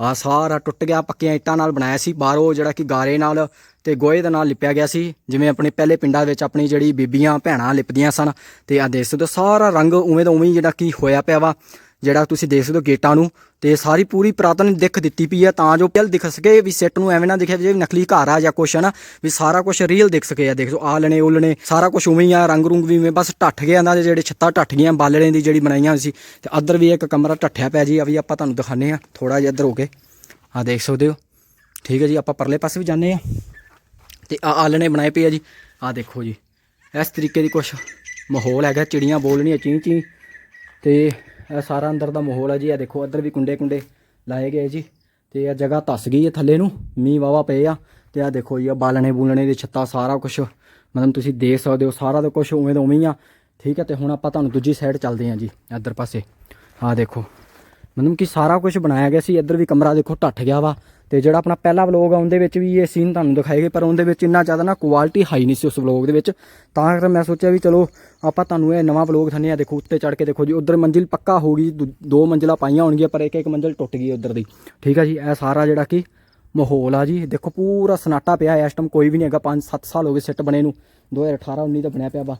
ਆ ਸਾਰਾ ਟੁੱਟ ਗਿਆ, ਪੱਕੀਆਂ ਇੱਟਾਂ ਨਾਲ ਬਣਾਇਆ ਸੀ। ਬਾਹਰੋਂ ਜਿਹੜਾ ਕਿ ਗਾਰੇ ਨਾਲ ਤੇ ਗੋਹੇ ਦੇ ਨਾਲ ਲਿਪਿਆ ਗਿਆ ਸੀ। ਜਿਵੇਂ ਆਪਣੇ ਪਹਿਲੇ ਪਿੰਡਾਂ ਵਿੱਚ ਆਪਣੀ ਜਿਹੜੀ ਬੀਬੀਆਂ, ਭੈਣਾਂ ਲਿਪਦੀਆਂ ਸਨ। ਤੇ ਆ ਦੇਖ ਸਕਦੇ ਸਾਰਾ ਰੰਗ ਉਵੇਂ ਦਾ ਉਵੇਂ ਜਿਹੜਾ ਕਿ ਹੋਇਆ ਪਿਆ ਵਾ। ਜਿਹੜਾ ਤੁਸੀਂ ਦੇਖ ਸਕਦੇ ਹੋ ਗੇਟਾਂ ਨੂੰ, ਤੇ ਸਾਰੀ ਪੂਰੀ ਪੁਰਾਤਨ ਦਿੱਖ ਦਿੱਤੀ ਪਈ ਹੈ ਤਾਂ ਜੋ ਪਹਿਲ ਦਿਖ ਸਕੇ ਵੀ ਸੈੱਟ ਨੂੰ ਐਵੇਂ ਨਾ ਦਿਖੇ ਜੇ ਨਕਲੀ ਘਰ ਆ ਜਾਂ ਕੁਛ, ਹੈ ਨਾ? ਵੀ ਸਾਰਾ ਕੁਝ ਰੀਅਲ ਦਿਖ ਸਕੇ ਆ, ਦੇਖ ਸੋ ਆਲਣੇ ਉਲਣੇ ਸਾਰਾ ਕੁਝ ਉਵੇਂ ਹੀ ਆ, ਰੰਗ ਰੁੰਗ ਵੀ ਉਵੇਂ, ਬਸ ਢੱਠ ਗਿਆ ਇਹਨਾਂ ਦੇ ਜਿਹੜੇ ਛੱਤਾਂ ਢੱਠ ਗਈਆਂ ਬਾਲਣੇ ਦੀ ਜਿਹੜੀ ਬਣਾਈਆਂ ਹੋਈ ਸੀ, ਤੇ ਅੱਧਰ ਵੀ ਇੱਕ ਕਮਰਾ ਢੱਠਿਆ ਪਿਆ ਜੀ, ਆ ਵੀ ਆਪਾਂ ਤੁਹਾਨੂੰ ਦਿਖਾਣੇ ਆ ਥੋੜਾ ਜਿਹਾ ਇੱਧਰ ਹੋ ਕੇ। ਆ ਦੇਖ ਸਕਦੇ ਹੋ, ਠੀਕ ਹੈ ਜੀ, ਆਪਾਂ ਪਰਲੇ ਪਾਸੇ ਵੀ ਜਾਂਦੇ ਆ ਤੇ ਆ ਆਲਣੇ ਬਣਾਏ ਪਏ ਆ ਜੀ ਆ ਦੇਖੋ ਜੀ, ਇਸ ਤਰੀਕੇ ਦੀ ਕੁਛ ਮਾਹੌਲ ਹੈਗਾ, ਚਿੜੀਆਂ ਬੋਲਣੀਆਂ ਚੀਂ ਚੀਂ, ਤੇ ਇਹ ਸਾਰਾ ਅੰਦਰ ਦਾ ਮਾਹੌਲ ਹੈ ਜੀ ਆ ਦੇਖੋ, ਇੱਧਰ ਵੀ ਕੁੰਡੇ ਕੁੰਡੇ ਲਾਏ ਗਏ ਜੀ। ਤੇ ਇਹ ਜਗ੍ਹਾ ਧੱਸ ਗਈ ਹੈ ਥੱਲੇ ਨੂੰ, ਮੀਂਹ ਵਾਵਾ ਪਏ ਆ। ਤੇ ਆ ਦੇਖੋ ਜੀ ਆ ਬਾਲਣੇ ਬੂਲਣੇ ਦੀ ਛੱਤਾਂ, ਸਾਰਾ ਕੁਝ ਮਤਲਬ ਤੁਸੀਂ ਦੇਖ ਸਕਦੇ ਹੋ, ਸਾਰਾ ਤਾਂ ਕੁਝ ਉਵੇਂ ਦਾ ਉਵੇਂ ਹੀ ਆ। ਠੀਕ ਹੈ, ਤੇ ਹੁਣ ਆਪਾਂ ਤੁਹਾਨੂੰ ਦੂਜੀ ਸਾਈਡ ਚੱਲਦੇ ਹਾਂ ਜੀ, ਇੱਧਰ ਪਾਸੇ। ਆ ਦੇਖੋ, ਮਤਲਬ ਕਿ ਸਾਰਾ ਕੁਝ ਬਣਾਇਆ ਗਿਆ ਸੀ, ਇੱਧਰ ਵੀ ਕਮਰਾ ਦੇਖੋ ਢੱਠ ਗਿਆ ਵਾ। ਤੇ ਜਿਹੜਾ ਆਪਣਾ ਪਹਿਲਾ ਵਲੌਗ ਆ, ਉਹਦੇ ਵਿੱਚ ਵੀ ਇਹ ਸੀਨ ਤੁਹਾਨੂੰ ਦਿਖਾਏ ਗਏ, ਪਰ ਉਹਦੇ ਵਿੱਚ ਇੰਨਾ ਜ਼ਿਆਦਾ ਨਾ ਕੁਆਲਿਟੀ ਹਾਈ ਨਹੀਂ ਸੀ ਉਸ ਵਲੌਗ ਦੇ ਵਿੱਚ। ਤਾਂ ਕਰਕੇ ਮੈਂ ਸੋਚਿਆ ਵੀ ਚਲੋ, ਆਪਾਂ ਤੁਹਾਨੂੰ ਇਹ ਨਵਾਂ ਵਲੌਗ ਥੰਨੇ ਆ ਦੇਖੋ, ਉੱਤੇ ਚੜ ਕੇ ਦੇਖੋ ਜੀ, ਉਧਰ ਮੰਜ਼ਿਲ ਪੱਕਾ ਹੋ ਗਈ, ਦੂ- ਦੋ ਮੰਜ਼ਿਲਾਂ ਪਾਈਆਂ ਹੋਣਗੀਆਂ, ਪਰ ਇੱਕ ਇੱਕ ਮੰਜ਼ਿਲ ਟੁੱਟ ਗਈ ਉਧਰ ਦੀ। ਠੀਕ ਆ ਜੀ, ਇਹ ਸਾਰਾ ਜਿਹੜਾ ਕਿ ਮਾਹੌਲ ਆ ਜੀ, ਦੇਖੋ ਪੂਰਾ ਸਨਾਟਾ ਪਿਆ ਇਸ ਟਾਈਮ ਕੋਈ ਵੀ ਨਹੀਂ ਹੈਗਾ 5-7 ਸਾਲ ਹੋ ਗਏ ਸੈੱਟ ਬਣੇ ਨੂੰ 2018 19 ਦਾ ਬਣਿਆ ਪਿਆ ਵਾ।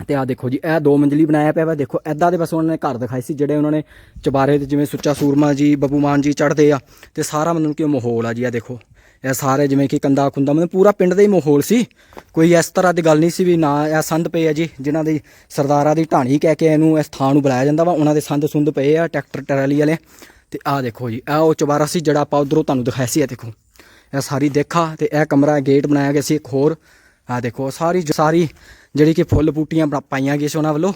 ਤੇ ਆ ਦੇਖੋ ਜੀ, ਇਹ ਦੋ ਮੰਜ਼ਲੀ ਬਣਾਇਆ ਪਿਆ ਵਾ। ਦੇਖੋ ਐਦਾਂ ਦੇ ਬਸ ਉਹਨਾਂ ਨੇ ਘਰ ਦਿਖਾਏ ਸੀ, ਜਿਹੜੇ ਉਹਨਾਂ ਨੇ ਚਬਾਰੇ ਤੇ ਜਿਵੇਂ ਸੁੱਚਾ ਸੂਰਮਾ ਜੀ, ਬੱਬੂ ਮਾਨ ਜੀ ਚੜਦੇ ਆ ਤੇ ਸਾਰਾ ਮਤਲਬ ਕਿ ਉਹ ਮਾਹੌਲ ਆ ਜੀ ਆ ਦੇਖੋ। ਇਹ ਸਾਰੇ ਜਿਵੇਂ ਕਿ ਕੰਦਾ ਖੁੰਦਾ, ਮਤਲਬ ਪੂਰਾ ਪਿੰਡ ਦਾ ਹੀ ਮਾਹੌਲ ਸੀ। ਕੋਈ ਇਸ ਤਰ੍ਹਾਂ ਦੀ ਗੱਲ ਨਹੀਂ ਸੀ ਵੀ ਨਾ ਇਹ ਸੰਦ ਪਏ ਆ ਜੀ, ਜਿਨ੍ਹਾਂ ਦੀ ਸਰਦਾਰਾਂ ਦੀ ਢਾਣੀ ਕਹਿ ਕੇ ਇਹਨੂੰ ਇਸ ਥਾਂ ਨੂੰ ਬੁਲਾਇਆ ਜਾਂਦਾ ਵਾ। ਉਹਨਾਂ ਦੇ ਸੰਦ ਸੁੰਦ ਪਏ ਆ, ਟਰੈਕਟਰ, ਟਰਾਲੀ ਵਾਲੇ। ਤੇ ਆ ਦੇਖੋ ਜੀ ਇਹ ਉਹ ਚਬਾਰਾ ਸੀ ਜਿਹੜਾ ਆਪਾਂ ਉਧਰੋਂ ਤੁਹਾਨੂੰ ਦਿਖਾਇਆ ਸੀ ਆ ਦੇਖੋ। ਇਹ ਸਾਰੀ ਦੇਖਾ ਤੇ ਇਹ ਕਮਰਾ, ਗੇਟ ਬਣਾਇਆ ਗਿਆ ਸੀ, ਇੱਕ ਹੋਰ। ਆ ਦੇਖੋ, ਸਾਰੀ ਸਾਰੀ ਜਿਹੜੀ ਕਿ ਫੁੱਲ ਬੂਟੀਆਂ ਪਾਈਆਂ ਗਈਆਂ ਸੀ ਉਹਨਾਂ ਵੱਲੋਂ।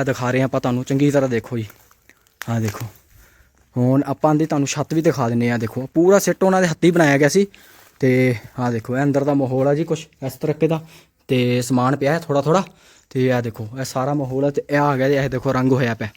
ਇਹ ਦਿਖਾ ਰਹੇ ਹਾਂ ਆਪਾਂ ਤੁਹਾਨੂੰ, ਚੰਗੀ ਤਰ੍ਹਾਂ ਦੇਖੋ ਜੀ। ਆ ਦੇਖੋ। ਹੁਣ ਆਪਾਂ ਦੀ ਤੁਹਾਨੂੰ ਛੱਤ ਵੀ ਦਿਖਾ ਦਿੰਨੇ ਆ ਦੇਖੋ। ਪੂਰਾ ਸੈੱਟ ਉਹਨਾਂ ਦੇ ਹੱਥੀ ਬਣਾਇਆ ਗਿਆ ਸੀ। ਤੇ ਆ ਦੇਖੋ, ਇਹ ਅੰਦਰ ਦਾ ਮਾਹੌਲ ਆ ਜੀ ਕੁਛ, ਇਸ ਤਰੀਕੇ ਦਾ। ਤੇ ਸਮਾਨ ਪਿਆ ਹੈ ਥੋੜਾ ਥੋੜਾ ਤੇ ਇਹ ਦੇਖੋ, ਇਹ ਸਾਰਾ ਮਾਹੌਲ ਹੈ ਤੇ ਇਹ ਆ ਗਿਆ ਜੀ, ਇਹ ਦੇਖੋ, ਰੰਗ ਹੋਇਆ ਪਿਆ।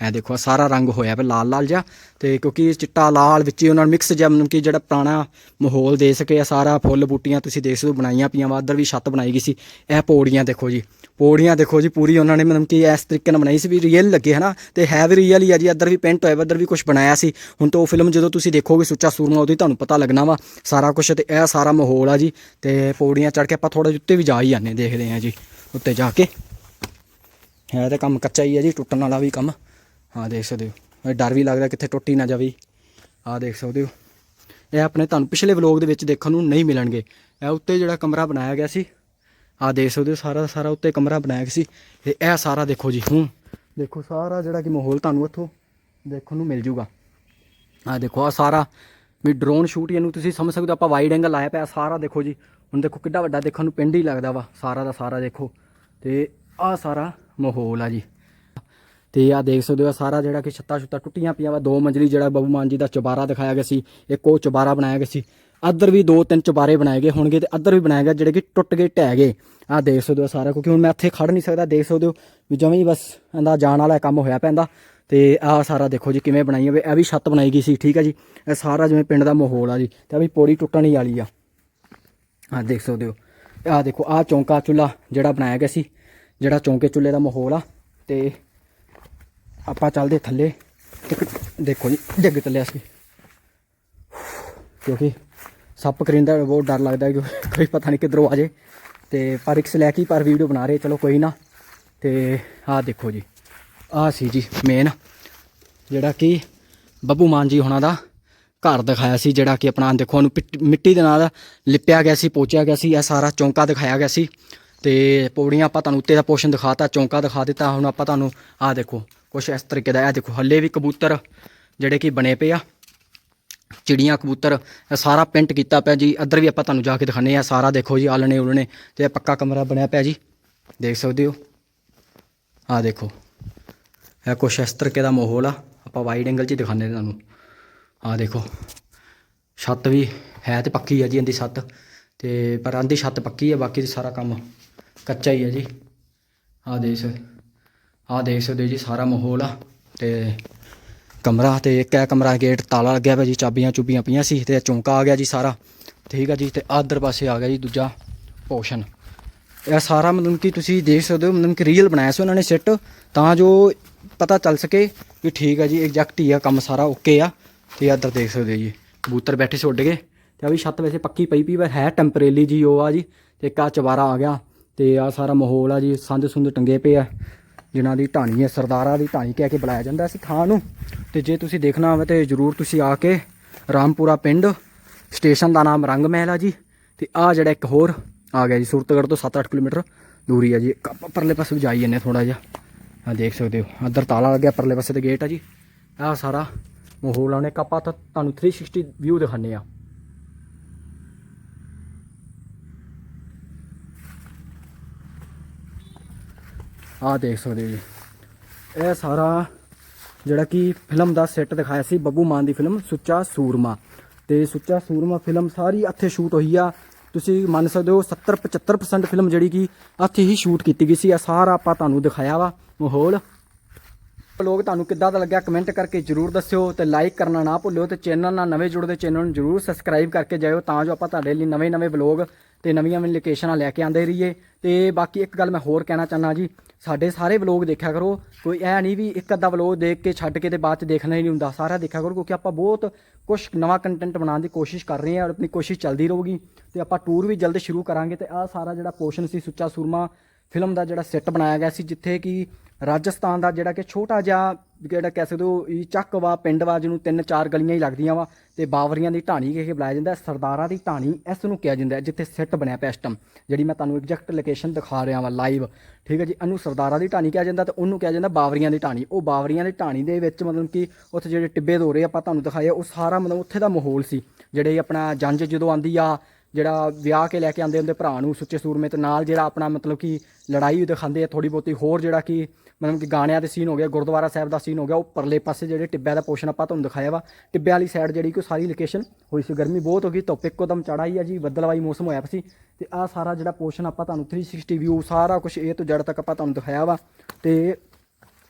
ਇਹ ਦੇਖੋ ਸਾਰਾ ਰੰਗ ਹੋਇਆ ਪਿਆ ਲਾਲ ਲਾਲ ਜਿਹਾ ਤੇ ਕਿਉਂਕਿ ਚਿੱਟਾ ਲਾਲ ਵਿੱਚ ਹੀ ਉਹਨਾਂ ਨੇ ਮਿਕਸ ਜਿਹਾ ਮਤਲਬ ਕਿ ਜਿਹੜਾ ਪੁਰਾਣਾ ਮਾਹੌਲ ਦੇ ਸਕੇ ਆ ਸਾਰਾ ਫੁੱਲ ਬੂਟੀਆਂ ਤੁਸੀਂ ਦੇਖ ਸਕਦੇ ਬਣਾਈਆਂ ਪਈਆਂ ਵਾ ਉੱਧਰ ਵੀ ਛੱਤ ਬਣਾਈ ਗਈ ਸੀ। ਇਹ ਪੌੜੀਆਂ ਦੇਖੋ ਜੀ ਪੌੜੀਆਂ ਦੇਖੋ ਜੀ ਪੂਰੀ ਉਹਨਾਂ ਨੇ ਮਤਲਬ ਕਿ ਇਸ ਤਰੀਕੇ ਨਾਲ ਬਣਾਈ ਸੀ ਵੀ ਰੀਅਲ ਲੱਗੇ ਹਨਾ? ਤੇ ਹੈ ਵੀ ਰੀਅਲ ਹੀ ਆ ਜੀ ਇੱਧਰ ਵੀ ਪੈਂਟ ਹੋਇਆ ਵਾ, ਇੱਧਰ ਵੀ ਕੁਝ ਬਣਾਇਆ ਸੀ। ਹੁਣ ਤਾਂ ਉਹ ਫਿਲਮ ਜਦੋਂ ਤੁਸੀਂ ਦੇਖੋਗੇ ਸੁੱਚਾ ਸੂਰਮਾ ਉਹਦੀ ਤੁਹਾਨੂੰ ਪਤਾ ਲੱਗਣਾ ਵਾ ਸਾਰਾ ਕੁਝ ਤੇ ਇਹ ਸਾਰਾ ਮਾਹੌਲ ਆ ਜੀ। ਤੇ ਪੌੜੀਆਂ ਚੜ ਕੇ ਆਪਾਂ ਥੋੜਾ ਜਿਹਾ ਉੱਤੇ ਵੀ ਜਾ ਹੀ ਜਾਂਦੇ ਦੇਖਦੇ ਹਾਂ ਜੀ ਉੱਤੇ ਜਾ ਕੇ। ਹੈ ਤਾਂ ਕੰਮ ਕੱਚਾ ਹੀ ਹੈ ਜੀ ਟੁੱਟਣ ਵਾਲਾ ਵੀ ਕੰਮ। ਹਾਂ ਦੇਖ ਸਕਦੇ ਹੋ। ਡਰ ਵੀ ਲੱਗਦਾ ਕਿੱਥੇ ਟੁੱਟੀ ਨਾ ਜਾਵੇ। ਆਹ ਦੇਖ ਸਕਦੇ ਹੋ। ਇਹ ਆਪਣੇ ਤੁਹਾਨੂੰ ਪਿਛਲੇ ਵਲੌਗ ਦੇ ਵਿੱਚ ਦੇਖਣ ਨੂੰ ਨਹੀਂ ਮਿਲਣਗੇ। ਇਹ ਉੱਤੇ ਜਿਹੜਾ ਕਮਰਾ ਬਣਾਇਆ ਗਿਆ ਸੀ, ਆਹ ਦੇਖ ਸਕਦੇ ਹੋ ਸਾਰਾ ਦਾ ਸਾਰਾ ਉੱਤੇ ਕਮਰਾ ਬਣਾਇਆ ਗਿਆ ਸੀ। ਤੇ ਇਹ ਸਾਰਾ ਦੇਖੋ ਜੀ, ਹੂੰ। ਦੇਖੋ ਸਾਰਾ ਜਿਹੜਾ ਕਿ ਮਾਹੌਲ ਤੁਹਾਨੂੰ ਇੱਥੋਂ ਦੇਖਣ ਨੂੰ ਮਿਲ ਜੂਗਾ। ਆਹ ਦੇਖੋ ਆ ਸਾਰਾ ਵੀ ਡਰੋਨ ਸ਼ੂਟ ਇਹਨੂੰ ਤੁਸੀਂ ਸਮਝ ਸਕਦੇ ਹੋ, ਆਪਾਂ ਵਾਈਡ ਐਂਗਲ ਲਾਇਆ ਪਿਆ, ਸਾਰਾ ਦੇਖੋ ਜੀ। ਹੁਣ ਦੇਖੋ ਕਿੱਡਾ ਵੱਡਾ ਦੇਖਣ ਨੂੰ ਪਿੰਡ ਹੀ ਲੱਗਦਾ ਵਾ, ਸਾਰਾ ਦਾ ਸਾਰਾ ਦੇਖੋ। ਤੇ ਆ ਸਾਰਾ ਮਾਹੌਲ ਆ ਜੀ। ਤੇ ਆ ਦੇਖ ਸਕਦੇ ਹੋ ਸਾਰਾ ਜਿਹੜਾ ਕਿ ਛੱਤਾਂ ਛੁੱਤਾਂ ਟੁੱਟੀਆਂ ਪਈਆਂ ਵਾ, ਦੋ ਮੰਜ਼ਲੀ ਜਿਹੜਾ ਬਾਬੂ ਮਾਨ ਜੀ ਦਾ ਚੁਬਾਰਾ ਦਿਖਾਇਆ ਗਿਆ ਸੀ, ਇੱਕ ਉਹ ਚੁਬਾਰਾ ਬਣਾਇਆ ਗਿਆ ਸੀ। ਅੱਧਰ ਵੀ ਦੋ ਤਿੰਨ ਚੁਬਾਰੇ ਬਣਾਏ ਗਏ ਹੋਣਗੇ ਤੇ ਅੱਧਰ ਵੀ ਬਣਾਇਆ ਗਿਆ ਜਿਹੜੇ ਕਿ ਟੁੱਟ ਗਏ, ਢਹਿ ਗਏ। ਆ ਦੇਖ ਸਕਦੇ ਹੋ ਸਾਰਾ, ਕਿਉਂਕਿ ਹੁਣ ਮੈਂ ਇੱਥੇ ਖੜ ਨਹੀਂ ਸਕਦਾ, ਦੇਖ ਸਕਦੇ ਹੋ ਵੀ ਜਵੇਂ ਹੀ ਬਸ ਇਹਦਾ ਜਾਣ ਵਾਲਾ ਕੰਮ ਹੋਇਆ ਪੈਂਦਾ ਤੇ ਆ ਸਾਰਾ ਦੇਖੋ ਜੀ ਕਿਵੇਂ ਬਣਾਈ ਹੋਵੇ ਇਹ ਵੀ ਛੱਤ ਬਣਾਈ ਗਈ ਸੀ, ਠੀਕ ਹੈ ਜੀ? ਇਹ ਸਾਰਾ ਜਿਵੇਂ ਪਿੰਡ ਦਾ ਮਾਹੌਲ ਆ ਜੀ, ਤੇ ਆ ਵੀ ਪੌੜੀ ਟੁੱਟਣ ਹੀ ਵਾਲੀ ਆ। ਆ ਦੇਖ ਸਕਦੇ ਹੋ ਆ ਦੇਖੋ ਆ ਚੌਂਕਾ ਚੁੱਲਾ ਜਿਹੜਾ ਬਣਾਇਆ ਗਿਆ ਸੀ, ਜਿਹੜਾ ਚੌਂਕੇ ਚੁੱਲੇ ਦਾ ਮਾਹੌਲ ਆ, ਤੇ ਆਪਾਂ ਚੱਲਦੇ ਥੱਲੇ। ਦੇਖੋ ਜੀ, ਡਿੱਗ ਚੱਲੇ ਅਸੀਂ ਕਿਉਂਕਿ ਸੱਪ ਕਰੀਨ ਦਾ ਬਹੁਤ ਡਰ ਲੱਗਦਾ ਕਿ ਕੋਈ ਪਤਾ ਨਹੀਂ ਕਿੱਧਰੋਂ ਆ ਜੇ। ਤੇ ਪਰ ਇੱਕ ਲੈ ਕੇ ਪਰ ਵੀਡੀਓ ਬਣਾ ਰਹੇ, ਚਲੋ ਕੋਈ ਨਾ। ਤੇ ਆਹ ਦੇਖੋ ਜੀ, ਆਹ ਸੀ ਜੀ ਮੇਨ ਜਿਹੜਾ ਕਿ ਬੱਬੂ ਮਾਨ ਜੀ ਹੁਣਾਂ ਦਾ ਘਰ ਦਿਖਾਇਆ ਸੀ, ਜਿਹੜਾ ਕਿ ਆਪਣਾ ਦੇਖੋ ਉਹਨੂੰ ਪਿੱਟ- ਮਿੱਟੀ ਦੇ ਨਾਲ ਲਿਪਿਆ ਗਿਆ ਸੀ, ਪੋਚਿਆ ਗਿਆ ਸੀ, ਇਹ ਸਾਰਾ ਚੌਂਕਾ ਦਿਖਾਇਆ ਗਿਆ ਸੀ। ਤੇ ਪੌੜੀਆਂ ਆਪਾਂ ਤੁਹਾਨੂੰ ਉੱਤੇ ਦਾ ਪੋਰਸ਼ਨ ਦਿਖਾਤਾ, ਚੌਂਕਾ ਦਿਖਾ ਦਿੱਤਾ, ਹੁਣ ਆਪਾਂ ਤੁਹਾਨੂੰ ਆਹ ਦੇਖੋ ਕੁਛ ਇਸ ਤਰੀਕੇ ਦਾ, ਇਹ ਦੇਖੋ, ਹੱਲੇ ਵੀ ਕਬੂਤਰ ਜਿਹੜੇ ਕਿ ਬਣੇ ਪਏ ਆ, ਚਿੜੀਆਂ, ਕਬੂਤਰ ਸਾਰਾ ਪੇਂਟ ਕੀਤਾ ਪਿਆ ਜੀ। ਇੱਧਰ ਵੀ ਆਪਾਂ ਤੁਹਾਨੂੰ ਜਾ ਕੇ ਦਿਖਾਣੇ ਆ ਸਾਰਾ ਦੇਖੋ ਜੀ, ਆਲਣੇ ਉਲਣੇ ਤੇ ਪੱਕਾ ਕਮਰਾ ਬਣਿਆ ਪਿਆ ਜੀ। ਦੇਖ ਸਕਦੇ ਹੋ? ਆਹ ਦੇਖੋ, ਇਹ ਕੁਛ ਇਸ ਤਰੀਕੇ ਦਾ ਮਾਹੌਲ ਆ। ਆਪਾਂ ਵਾਈਡ ਐਂਗਲ 'ਚ ਹੀ ਦਿਖਾਣੇ ਤੁਹਾਨੂੰ। ਆਹ ਦੇਖੋ, ਛੱਤ ਵੀ ਹੈ ਤੇ ਪੱਕੀ ਆ ਜੀ, ਇਹਦੀ ਛੱਤ। ਤੇ ਪਰ ਇਹਦੀ ਛੱਤ ਪੱਕੀ ਆ, ਬਾਕੀ ਸਾਰਾ ਕੰਮ ਕੱਚਾ ਹੀ ਆ ਜੀ। ਆਹ ਦੇਖ ਸਕਦੇ ਆਹ ਦੇਖ ਸਕਦੇ ਹੋ ਜੀ ਸਾਰਾ ਮਾਹੌਲ ਆ ਤੇ ਕਮਰਾ ਤੇ ਇੱਕ ਹੈ ਕਮਰਾ ਗੇਟ ਤਾਲਾ ਲੱਗਿਆ ਪਿਆ ਜੀ, ਚਾਬੀਆਂ ਚੁੱਬੀਆਂ ਪਈਆਂ ਸੀ ਤੇ ਚੌਂਕਾ ਆ ਗਿਆ ਜੀ ਸਾਰਾ। ਠੀਕ ਆ ਜੀ ਤੇ ਆਦਰ ਪਾਸੇ ਆ ਗਿਆ ਜੀ ਦੂਜਾ ਪੋਸ਼ਨ ਇਹ ਸਾਰਾ ਮਤਲਬ ਕਿ ਤੁਸੀਂ ਦੇਖ ਸਕਦੇ ਹੋ, ਮਤਲਬ ਕਿ ਰੀਅਲ ਬਣਾਇਆ ਸੀ ਉਹਨਾਂ ਨੇ ਸੈੱਟ ਤਾਂ ਜੋ ਪਤਾ ਚੱਲ ਸਕੇ ਕਿ ਠੀਕ ਆ ਜੀ ਐਗਜ਼ੈਕਟ ਹੀ ਆ, ਕੰਮ ਸਾਰਾ ਓਕੇ ਆ। ਤੇ ਇੱਧਰ ਦੇਖ ਸਕਦੇ ਹੋ ਜੀ, ਕਬੂਤਰ ਬੈਠੇ ਸੀ ਗਏ ਤੇ ਆ ਵੀ ਛੱਤ ਵੈਸੇ ਪੱਕੀ ਪਈ ਪਈ ਪਰ ਹੈ ਟੈਂਪਰੇਰੀ ਜੀ ਉਹ ਆ ਜੀ, ਤੇ ਇੱਕ ਆ ਚਵਾਰਾ ਆ ਗਿਆ। ਤੇ ਆ ਸਾਰਾ ਮਾਹੌਲ ਆ ਜੀ, ਸੰਦ ਸੁੰਦ ਟੰਗੇ ਪਏ ਆ। ਜਿਨ੍ਹਾਂ ਦੀ ਢਾਣੀ ਹੈ, ਸਰਦਾਰਾਂ ਦੀ ਢਾਣੀ ਕਹਿ ਕੇ ਬੁਲਾਇਆ ਜਾਂਦਾ ਸੀ ਥਾਂ ਨੂੰ। ਤੇ ਜੇ ਤੁਸੀਂ ਦੇਖਣਾ ਹੋਵੇ ਤੇ ਜਰੂਰ ਤੁਸੀਂ ਆ ਕੇ ਰਾਮਪੁਰਾ ਪਿੰਡ ਸਟੇਸ਼ਨ ਦਾ ਨਾਮ ਰੰਗ ਮਹਿਲ ਆ ਜੀ। ਤੇ ਆ ਜਿਹੜਾ ਇੱਕ ਹੋਰ ਆ ਗਿਆ ਜੀ, ਸੁਰਤਗੜ੍ਹ ਤੋਂ 7-8 ਕਿਲੋਮੀਟਰ ਦੂਰੀ ਆ ਜੀ। ਆਪਾਂ ਪਰਲੇ ਪਾਸੇ ਵੀ ਜਾਈ ਜੰਨੇ ਥੋੜਾ ਜਿਹਾ। ਆ ਦੇਖ ਸਕਦੇ ਹੋ ਅੰਦਰ ਤਾਲਾ ਲੱਗਿਆ ਪਰਲੇ ਪਾਸੇ ਤੇ ਗੇਟ ਆ ਜੀ। ਆ ਸਾਰਾ ਮਾਹੌਲ ਆਉਣੇ ਆਪਾਂ ਤਾਂ ਤੁਹਾਨੂੰ 360 ਵਿਊ ਦਿਖਾਣੇ ਆ ਆਹ ਦੇਖ ਸਕਦੇ ਹੋ ਜੀ। ਇਹ ਸਾਰਾ ਜਿਹੜਾ ਕਿ ਫਿਲਮ ਦਾ ਸੈੱਟ ਦਿਖਾਇਆ ਸੀ ਬੱਬੂ ਮਾਨ ਦੀ ਫਿਲਮ ਸੁੱਚਾ ਸੂਰਮਾ। ਤੇ ਸੁੱਚਾ ਸੂਰਮਾ ਫਿਲਮ ਸਾਰੀ ਇੱਥੇ ਸ਼ੂਟ ਹੋਈ ਆ। ਤੁਸੀਂ ਮੰਨ ਸਕਦੇ ਹੋ 70 75% ਫਿਲਮ ਜਿਹੜੀ ਕਿ ਇੱਥੇ ਹੀ ਸ਼ੂਟ ਕੀਤੀ ਗਈ ਸੀ। ਇਹ ਸਾਰਾ ਆਪਾਂ ਤੁਹਾਨੂੰ ਦਿਖਾਇਆ ਵਾ ਮਾਹੌਲ। ਲੋਕ ਤੁਹਾਨੂੰ ਕਿੱਦਾਂ ਦਾ ਲੱਗਿਆ ਕਮੈਂਟ ਕਰਕੇ ਜਰੂਰ ਦੱਸਿਓ ਤੇ ਲਾਈਕ ਕਰਨਾ ਨਾ ਭੁੱਲਿਓ ਤੇ ਚੈਨਲ ਨਾਲ ਨਵੇਂ ਜੁੜਦੇ ਚੈਨਲ ਨੂੰ ਜਰੂਰ ਸਬਸਕ੍ਰਾਈਬ ਕਰਕੇ ਜਾਇਓ ਤਾਂ ਜੋ ਆਪਾਂ ਤੁਹਾਡੇ ਲਈ ਨਵੇਂ-ਨਵੇਂ ਵਲੌਗ ਤੇ ਨਵੀਆਂ-ਨਵੀਆਂ ਲੋਕੇਸ਼ਨਾਂ ਲੈ ਕੇ ਆਉਂਦੇ ਰਹੀਏ। ਤੇ ਬਾਕੀ ਇੱਕ ਗੱਲ ਮੈਂ ਹੋਰ ਕਹਿਣਾ ਚਾਹੁੰਦਾ ਜੀ, ਸਾਡੇ ਸਾਰੇ ਵਲੌਗ ਦੇਖਿਆ ਕਰੋ, ਕੋਈ ਐ ਨਹੀਂ ਵੀ ਇੱਕ ਅੱਧਾ ਵਲੌਗ ਦੇਖ ਕੇ ਛੱਡ ਕੇ ਤੇ ਬਾਅਦ ਚ ਦੇਖਣਾ ਹੀ ਨਹੀਂ ਹੁੰਦਾ, ਸਾਰਾ ਦੇਖਿਆ ਕਰੋ, ਕਿਉਂਕਿ ਆਪਾਂ ਬਹੁਤ ਕੁਝ ਨਵਾਂ ਕੰਟੈਂਟ ਬਣਾਉਣ ਦੀ ਕੋਸ਼ਿਸ਼ ਕਰ ਰਹੇ ਹਾਂ ਔਰ ਆਪਣੀ ਕੋਸ਼ਿਸ਼ ਚੱਲਦੀ ਰਹੂਗੀ। ਤੇ ਆਪਾਂ ਟੂਰ ਵੀ ਜਲਦ ਸ਼ੁਰੂ ਕਰਾਂਗੇ ਤੇ ਆਹ ਸਾਰਾ ਜਿਹੜਾ ਪੋਰਸ਼ਨ ਸੀ ਸੁੱਚਾ ਸੂਰਮਾ ਫਿਲਮ ਦਾ ਜਿਹੜਾ ਸੈੱਟ ਬਣਾਇਆ ਗਿਆ ਸੀ, ਜਿੱਥੇ ਕਿ ਰਾਜਸਥਾਨ ਦਾ ਜਿਹੜਾ ਕਿ ਛੋਟਾ ਜਿਹਾ ਜਿਹੜਾ ਕਹਿ ਸਕਦੇ ਹੋ ਇਹ ਚੱਕ ਵਾ, ਪਿੰਡ ਵਾ, ਜਿਹਨੂੰ ਤਿੰਨ ਚਾਰ ਗਲੀਆਂ ਹੀ ਲੱਗਦੀਆਂ ਵਾ, ਤੇ ਬਾਵਰੀਆਂ ਦੀ ਢਾਣੀ ਕਹਿ ਕੇ ਬੁਲਾਇਆ ਜਾਂਦਾ ਸਰਦਾਰਾਂ ਦੀ ਢਾਣੀ ਇਸ ਨੂੰ ਕਿਹਾ ਜਾਂਦਾ ਜਿੱਥੇ ਸੈੱਟ ਬਣਿਆ ਪਿਆ ਇਸ ਜਿਹੜੀ ਮੈਂ ਤੁਹਾਨੂੰ ਐਗਜ਼ੈਕਟ ਲੋਕੇਸ਼ਨ ਦਿਖਾ ਰਿਹਾ ਵਾਂ ਲਾਈਵ ਠੀਕ ਹੈ ਜੀ, ਇਹਨੂੰ ਸਰਦਾਰਾਂ ਦੀ ਢਾਣੀ ਕਿਹਾ ਜਾਂਦਾ ਤੇ ਉਹਨੂੰ ਕਿਹਾ ਜਾਂਦਾ ਬਾਵਰੀਆਂ ਦੀ ਢਾਣੀ, ਉਹ ਬਾਵਰੀਆਂ ਦੀ ਢਾਣੀ ਦੇ ਵਿੱਚ ਮਤਲਬ ਕਿ ਉੱਥੇ ਜਿਹੜੇ ਟਿੱਬੇ ਦੋਰੇ ਆਪਾਂ ਤੁਹਾਨੂੰ ਦਿਖਾਏ ਉਹ ਸਾਰਾ ਮਤਲਬ ਉੱਥੇ ਦਾ ਮਾਹੌਲ ਸੀ, ਜਿਹੜੇ ਆਪਣਾ ਜੰਜ ਜਦੋਂ ਆਂਦੀ ਆ ਜਿਹੜਾ ਵਿਆਹ ਕੇ ਲੈ ਕੇ ਆਉਂਦੇ ਹੁੰਦੇ ਭਰਾ ਨੂੰ ਸੁੱਚੇ ਸੂਰਮੇ ਤੇ ਨਾਲ ਜਿਹੜਾ ਆਪਣਾ ਮਤਲਬ ਕਿ ਲੜਾਈ ਵੀ ਦਿਖਾਉਂਦੇ ਆ ਥੋੜੀ ਬਹੁਤੀ ਹੋਰ ਜਿਹੜਾ ਕਿ ਮਤਲਬ ਕਿ ਗਾਣਿਆਂ ਦੇ ਸੀਨ ਹੋ ਗਿਆ ਗੁਰਦੁਆਰਾ ਸਾਹਿਬ ਦਾ ਸੀਨ ਹੋ ਗਿਆ, ਉਹ ਪਰਲੇ ਪਾਸੇ ਜਿਹੜੇ ਟਿੱਬਿਆਂ ਦਾ ਪੋਸ਼ਨ ਆਪਾਂ ਤੁਹਾਨੂੰ ਦਿਖਾਇਆ ਵਾ। ਟਿੱਬਿਆਂ ਵਾਲੀ ਸਾਈਡ ਜਿਹੜੀ ਕਿ ਸਾਰੀ ਲੋਕੇਸ਼ਨ ਹੋਈ ਸੀ, ਗਰਮੀ ਬਹੁਤ ਹੋ ਗਈ, ਧੁੱਪ ਇੱਕੋਦਮ ਚੜਾ ਹੀ ਆ ਜੀ ਬੱਦਲਵਾਈ ਮੌਸਮ ਹੋਇਆ ਸੀ ਤੇ ਆ ਸਾਰਾ ਜਿਹੜਾ ਪੋਸ਼ਨ ਆਪਾਂ ਤੁਹਾਨੂੰ 360 ਵਿਊ ਸਾਰਾ ਕੁਝ ਇਹ ਤੋਂ ਜੜ ਤੱਕ ਆਪਾਂ ਤੁਹਾਨੂੰ ਦਿਖਾਇਆ ਵਾ ਤੇ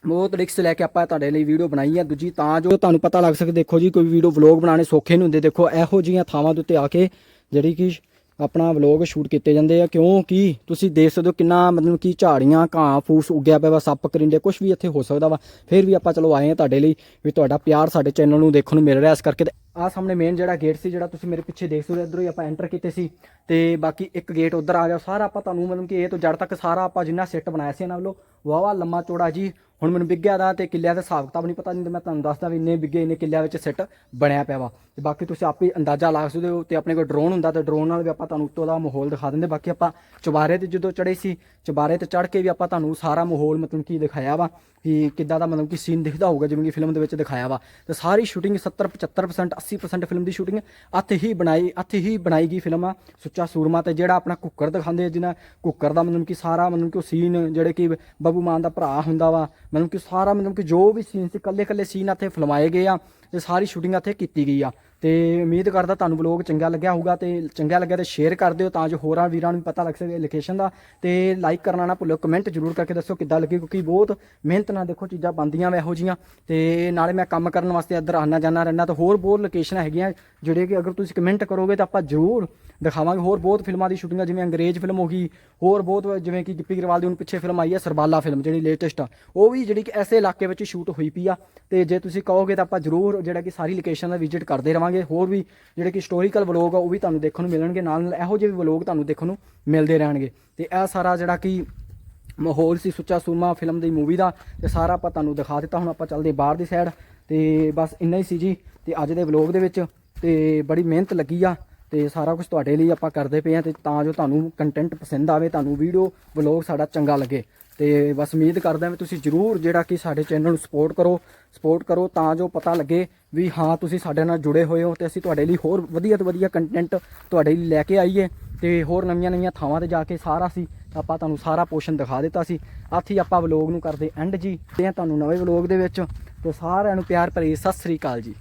ਬਹੁਤ ਰਿਕਸ ਲੈ ਕੇ ਆਪਾਂ ਤੁਹਾਡੇ ਲਈ ਵੀਡੀਓ ਬਣਾਈ ਆ। ਦੂਜੀ ਤਾਂ ਜੋ ਤੁਹਾਨੂੰ ਪਤਾ ਲੱਗ ਸਕੇ, ਦੇਖੋ ਜੀ, ਕੋਈ ਵੀਡੀਓ ਵਲੌਗ ਬਣਾਉਣੇ ਸੌਖੇ ਨਹੀਂ ਹੁੰਦੇ, ਦੇਖੋ ਇਹੋ ਜੀਆਂ ਥਾਵਾਂ ਦੇ ਉੱਤੇ ਆ ਕੇ ਜਿਹੜੀ ਕਿ ਆਪਣਾ ਵਲੌਗ ਸ਼ੂਟ ਕੀਤੇ ਜਾਂਦੇ ਆ ਕਿਉਂਕਿ ਤੁਸੀਂ ਦੇਖ ਸਕਦੇ ਹੋ ਕਿੰਨਾ ਮਤਲਬ ਕਿ ਝਾੜੀਆਂ, ਘਾਹ, ਫੂਸ ਉੱਗਿਆ ਪਿਆ ਵਾ, ਸੱਪ ਕਰਿੰਡੇ ਕੁਝ ਵੀ ਇੱਥੇ ਹੋ ਸਕਦਾ ਵਾ। ਫਿਰ ਵੀ ਆਪਾਂ ਚਲੋ ਆਏ ਆ ਤੁਹਾਡੇ ਲਈ ਵੀ ਤੁਹਾਡਾ ਪਿਆਰ ਸਾਡੇ ਚੈਨਲ ਨੂੰ ਦੇਖਣ ਨੂੰ ਮਿਲ ਰਿਹਾ ਇਸ ਕਰਕੇ ਆ ਸਾਹਮਣੇ ਮੇਨ ਜਿਹੜਾ ਗੇਟ ਸੀ, ਜਿਹੜਾ ਤੁਸੀਂ ਮੇਰੇ ਪਿੱਛੇ ਦੇਖ ਸਕਦੇ ਹੋ, ਇਧਰੋਂ ਹੀ ਆਪਾਂ ਐਂਟਰ ਕੀਤੇ ਸੀ ਤੇ ਬਾਕੀ ਇੱਕ ਗੇਟ ਉਧਰ ਆ ਗਿਆ। ਸਾਰਾ ਆਪਾਂ ਤੁਹਾਨੂੰ ਮਤਲਬ ਕਿ ਇਹ ਤੋਂ ਜੜ ਤੱਕ ਸਾਰਾ ਆਪਾਂ ਜਿੰਨਾ ਸੈੱਟ ਬਣਾਇਆ ਸੀ ਇਹਨਾਂ ਵੱਲੋਂ ਵਾਵਾ ਲੰਮਾ ਚੌੜਾ ਜੀ। ਹੁਣ ਮੈਨੂੰ ਵਿੱਗਿਆ ਦਾ ਤੇ ਕਿੱਲਿਆਂ ਦਾ ਹਿਸਾਬ ਕਿਤਾਬ ਨਹੀਂ ਪਤਾ, ਨਹੀਂ ਤੇ ਮੈਂ ਤੁਹਾਨੂੰ ਦੱਸਦਾ ਵੀ ਇੰਨੇ ਬਿੱਗੇ ਇੰਨੇ ਕਿੱਲਿਆਂ ਵਿੱਚ ਸਿੱਟ ਬਣਿਆ ਪਿਆ ਵਾ। ਤੇ ਬਾਕੀ ਤੁਸੀਂ ਆਪੇ ਅੰਦਾਜ਼ਾ ਲਾ ਸਕਦੇ ਹੋ ਤੇ ਆਪਣੇ ਕੋਲ ਡਰੋਨ ਹੁੰਦਾ ਤੇ ਡਰੋਨ ਨਾਲ ਵੀ ਆਪਾਂ ਤੁਹਾਨੂੰ ਉੱਤੋਂ ਦਾ ਮਾਹੌਲ ਦਿਖਾ ਦਿੰਦੇ। ਬਾਕੀ ਆਪਾਂ ਚੁਬਾਰੇ ਤੇ ਜਦੋਂ ਚੜੇ ਸੀ, ਚੁਬਾਰੇ ਤੇ ਚੜ ਕੇ ਵੀ ਆਪਾਂ ਤੁਹਾਨੂੰ ਸਾਰਾ ਮਾਹੌਲ ਮਤਲਬ ਕੀ ਦਿਖਾਇਆ ਵਾ ਕਿ ਕਿੱਦਾਂ ਦਾ ਮਤਲਬ ਕਿ ਸੀਨ ਦਿਖਦਾ ਹੋਊਗਾ, ਜਿਵੇਂ ਕਿ ਫਿਲਮ ਦੇ ਵਿੱਚ ਦਿਖਾਇਆ ਵਾ। ਤੇ ਸਾਰੀ ਸ਼ੂਟਿੰਗ 70 75% 80% ਫਿਲਮ ਦੀ ਸ਼ੂਟਿੰਗ ਹੱਥ ਹੀ ਬਣਾਈ ਹੱਥ ਹੀ ਬਣਾਈ ਗਈ ਫਿਲਮ ਆ ਸੁੱਚਾ ਸੂਰਮਾ ਤੇ, ਜਿਹੜਾ ਆਪਣਾ ਕੁੱਕਰ ਦਿਖਾਉਂਦੇ ਆ, ਜਿਹਨਾਂ ਕੁੱਕਰ ਦਾ ਮਤਲਬ ਕਿ ਸਾਰਾ ਮਤਲਬ ਕਿ ਉਹ ਸੀਨ ਜਿਹੜੇ ਕਿ ਬੱਬੂ ਮਾਨ ਦਾ ਭਰਾ ਹੁੰਦਾ ਵਾ ਮਤਲਬ ਕਿ ਸਾਰਾ ਮਤਲਬ ਕਿ ਜੋ ਵੀ ਸੀਨ ਸੀ ਕੱਲੇ ਕੱਲੇ ਸੀਨ ਇੱਥੇ ਫਿਲਮਾਏ ਗਏ ਆ ਤੇ ਸਾਰੀ ਸ਼ੂਟਿੰਗ ਇੱਥੇ ਕੀਤੀ ਗਈ ਆ। ਤੇ ਉਮੀਦ ਕਰਦਾ ਤੁਹਾਨੂੰ ਵਲੋਗ ਚੰਗਾ ਲੱਗਿਆ ਹੋਊਗਾ ਤੇ ਚੰਗਾ ਲੱਗਿਆ ਤੇ ਸ਼ੇਅਰ ਕਰ ਦਿਓ ਤਾਂ ਜੋ ਹੋਰਾਂ ਵੀਰਾਂ ਨੂੰ ਪਤਾ ਲੱਗ ਸਕੇ ਲੋਕੇਸ਼ਨ ਦਾ। ਤੇ ਲਾਈਕ ਕਰਨਾ ਨਾ ਭੁੱਲਿਓ ਕਮੈਂਟ ਜ਼ਰੂਰ ਕਰਕੇ ਦੱਸੋ ਕਿੱਦਾਂ ਲੱਗੀ ਕਿਉਂਕਿ ਬਹੁਤ ਮਿਹਨਤ ਨਾਲ ਦੇਖੋ ਚੀਜ਼ਾਂ ਬਣਦੀਆਂ ਵਾ ਇਹੋ ਜੀਆਂ ਤੇ ਨਾਲੇ ਮੈਂ ਕੰਮ ਕਰਨ ਵਾਸਤੇ ਇੱਧਰ ਆਉਣਾ ਜਾਣਾ ਰਹਿਣਾ ਤਾਂ ਹੋਰ ਬਹੁਤ ਲੋਕੇਸ਼ਨਾਂ ਹੈਗੀਆਂ ਜਿਹੜੇ ਕਿ ਅਗਰ ਤੁਸੀਂ ਕਮੈਂਟ ਕਰੋਗੇ ਤਾਂ ਆਪਾਂ ਜ਼ਰੂਰ ਦਿਖਾਵਾਂਗੇ। ਹੋਰ ਬਹੁਤ ਫਿਲਮਾਂ ਦੀ ਸ਼ੂਟਿੰਗਾਂ ਜਿਵੇਂ ਅੰਗਰੇਜ਼ ਫਿਲਮ ਹੋ ਗਈ, ਹੋਰ ਬਹੁਤ ਜਿਵੇਂ ਕਿ ਗਿੱਪੀ ਗਰੇਵਾਲ ਦੀ ਹੁਣ ਪਿੱਛੇ ਫਿਲਮ ਆਈ ਹੈ ਸਰਬਾਲਾ ਫਿਲਮ ਜਿਹੜੀ ਲੇਟੈਸਟ ਆ। ਉਹ ਵੀ ਜਿਹੜੀ ਕਿ ਐਸੇ ਇਲਾਕੇ ਵਿੱਚ ਸ਼ੂਟ ਹੋਈ ਪਈ ਆ। ਤੇ ਜੇ ਤੁਸੀਂ ਕਹੋਗੇ ਤਾਂ ਆਪਾਂ ਜ਼ਰੂਰ ਜਿਹੜਾ ਕਿ ਸਾਰੀ ਲੋਕੇਸ਼ਨ ਦਾ ਵਿਜ਼ਿਟ ਕਰਦੇ ਰਵਾਂਗੇ। ਹੋਰ ਵੀ ਜਿਹੜੇ ਕਿ ਹਿਸਟੋਰੀਕਲ ਵਲੋਗ ਆ, ਉਹ ਵੀ ਤੁਹਾਨੂੰ ਦੇਖਣ ਨੂੰ ਮਿਲਣਗੇ। ਨਾਲ ਨਾਲ ਇਹੋ ਜਿਹੇ ਵੀ ਵਲੋਗ ਤੁਹਾਨੂੰ ਦੇਖਣ ਨੂੰ ਮਿਲਦੇ ਰਹਿਣਗੇ। ਤੇ ਇਹ ਸਾਰਾ ਜਿਹੜਾ ਕਿ ਮਾਹੌਲ ਸੀ ਸੁੱਚਾ ਸੂਰਮਾ ਫਿਲਮ ਦੀ ਮੂਵੀ ਦਾ ਤੇ ਸਾਰਾ ਆਪਾਂ ਤੁਹਾਨੂੰ ਦਿਖਾ ਦਿੱਤਾ। ਹੁਣ ਆਪਾਂ ਚੱਲਦੇ ਬਾਹਰ ਦੀ ਸਾਈਡ ਤੇ ਬਸ ਇੰਨਾ ਹੀ ਸੀ ਜੀ। ਤੇ ਅੱਜ ਦੇ ਵਲੋਗ ਦੇ ਵਿੱਚ ਤੇ ਬੜੀ ਮਿਹਨਤ ਲੱਗੀ ਆ। ਤੇ ਸਾਰਾ ਕੁਝ ਤੁਹਾਡੇ ਲਈ ਆਪਾਂ ਕਰਦੇ ਪਏ ਆ ਤੇ ਤਾਂ ਜੋ ਤੁਹਾਨੂੰ ਕੰਟੈਂਟ ਪਸੰਦ ਆਵੇ, ਤੁਹਾਨੂੰ ਵੀਡੀਓ ਵਲੋਗ ਸਾਡਾ ਚੰਗਾ ਲੱਗੇ। ਤੇ ਬਸ ਉਮੀਦ ਕਰਦਾ ਵੀ ਤੁਸੀਂ ਜਰੂਰ ਜਿਹੜਾ ਕਿ ਸਾਡੇ ਚੈਨਲ ਨੂੰ ਸਪੋਰਟ ਕਰੋ ਸਪੋਰਟ ਕਰੋ ਤਾਂ ਜੋ ਪਤਾ ਲੱਗੇ ਵੀ ਹਾਂ, ਤੁਸੀਂ ਸਾਡੇ ਨਾਲ ਜੁੜੇ ਹੋਏ ਹੋ ਤੇ ਅਸੀਂ ਤੁਹਾਡੇ ਲਈ ਹੋਰ ਵਧੀਆ ਤੋਂ ਵਧੀਆ ਕੰਟੈਂਟ ਤੁਹਾਡੇ ਲਈ ਲੈ ਕੇ ਆਈਏ ਤੇ ਹੋਰ ਨਵੀਆਂ ਨਵੀਆਂ ਥਾਵਾਂ ਤੇ ਜਾ ਕੇ ਸਾਰਾ ਸੀ ਆਪਾਂ ਤੁਹਾਨੂੰ ਸਾਰਾ ਪੋਸ਼ਨ ਦਿਖਾ ਦਿੱਤਾ ਸੀ। ਆਥੀ ਆਪਾਂ ਵਲੋਗ ਨੂੰ ਕਰਦੇ ਐਂਡ ਜੀ। ਤੇ ਤੁਹਾਨੂੰ ਨਵੇਂ ਵਲੋਗ ਦੇ ਵਿੱਚ ਤੇ ਸਾਰਿਆਂ ਨੂੰ ਪਿਆਰ ਭਰੀ ਸਤਿ ਸ੍ਰੀ ਅਕਾਲ ਜੀ।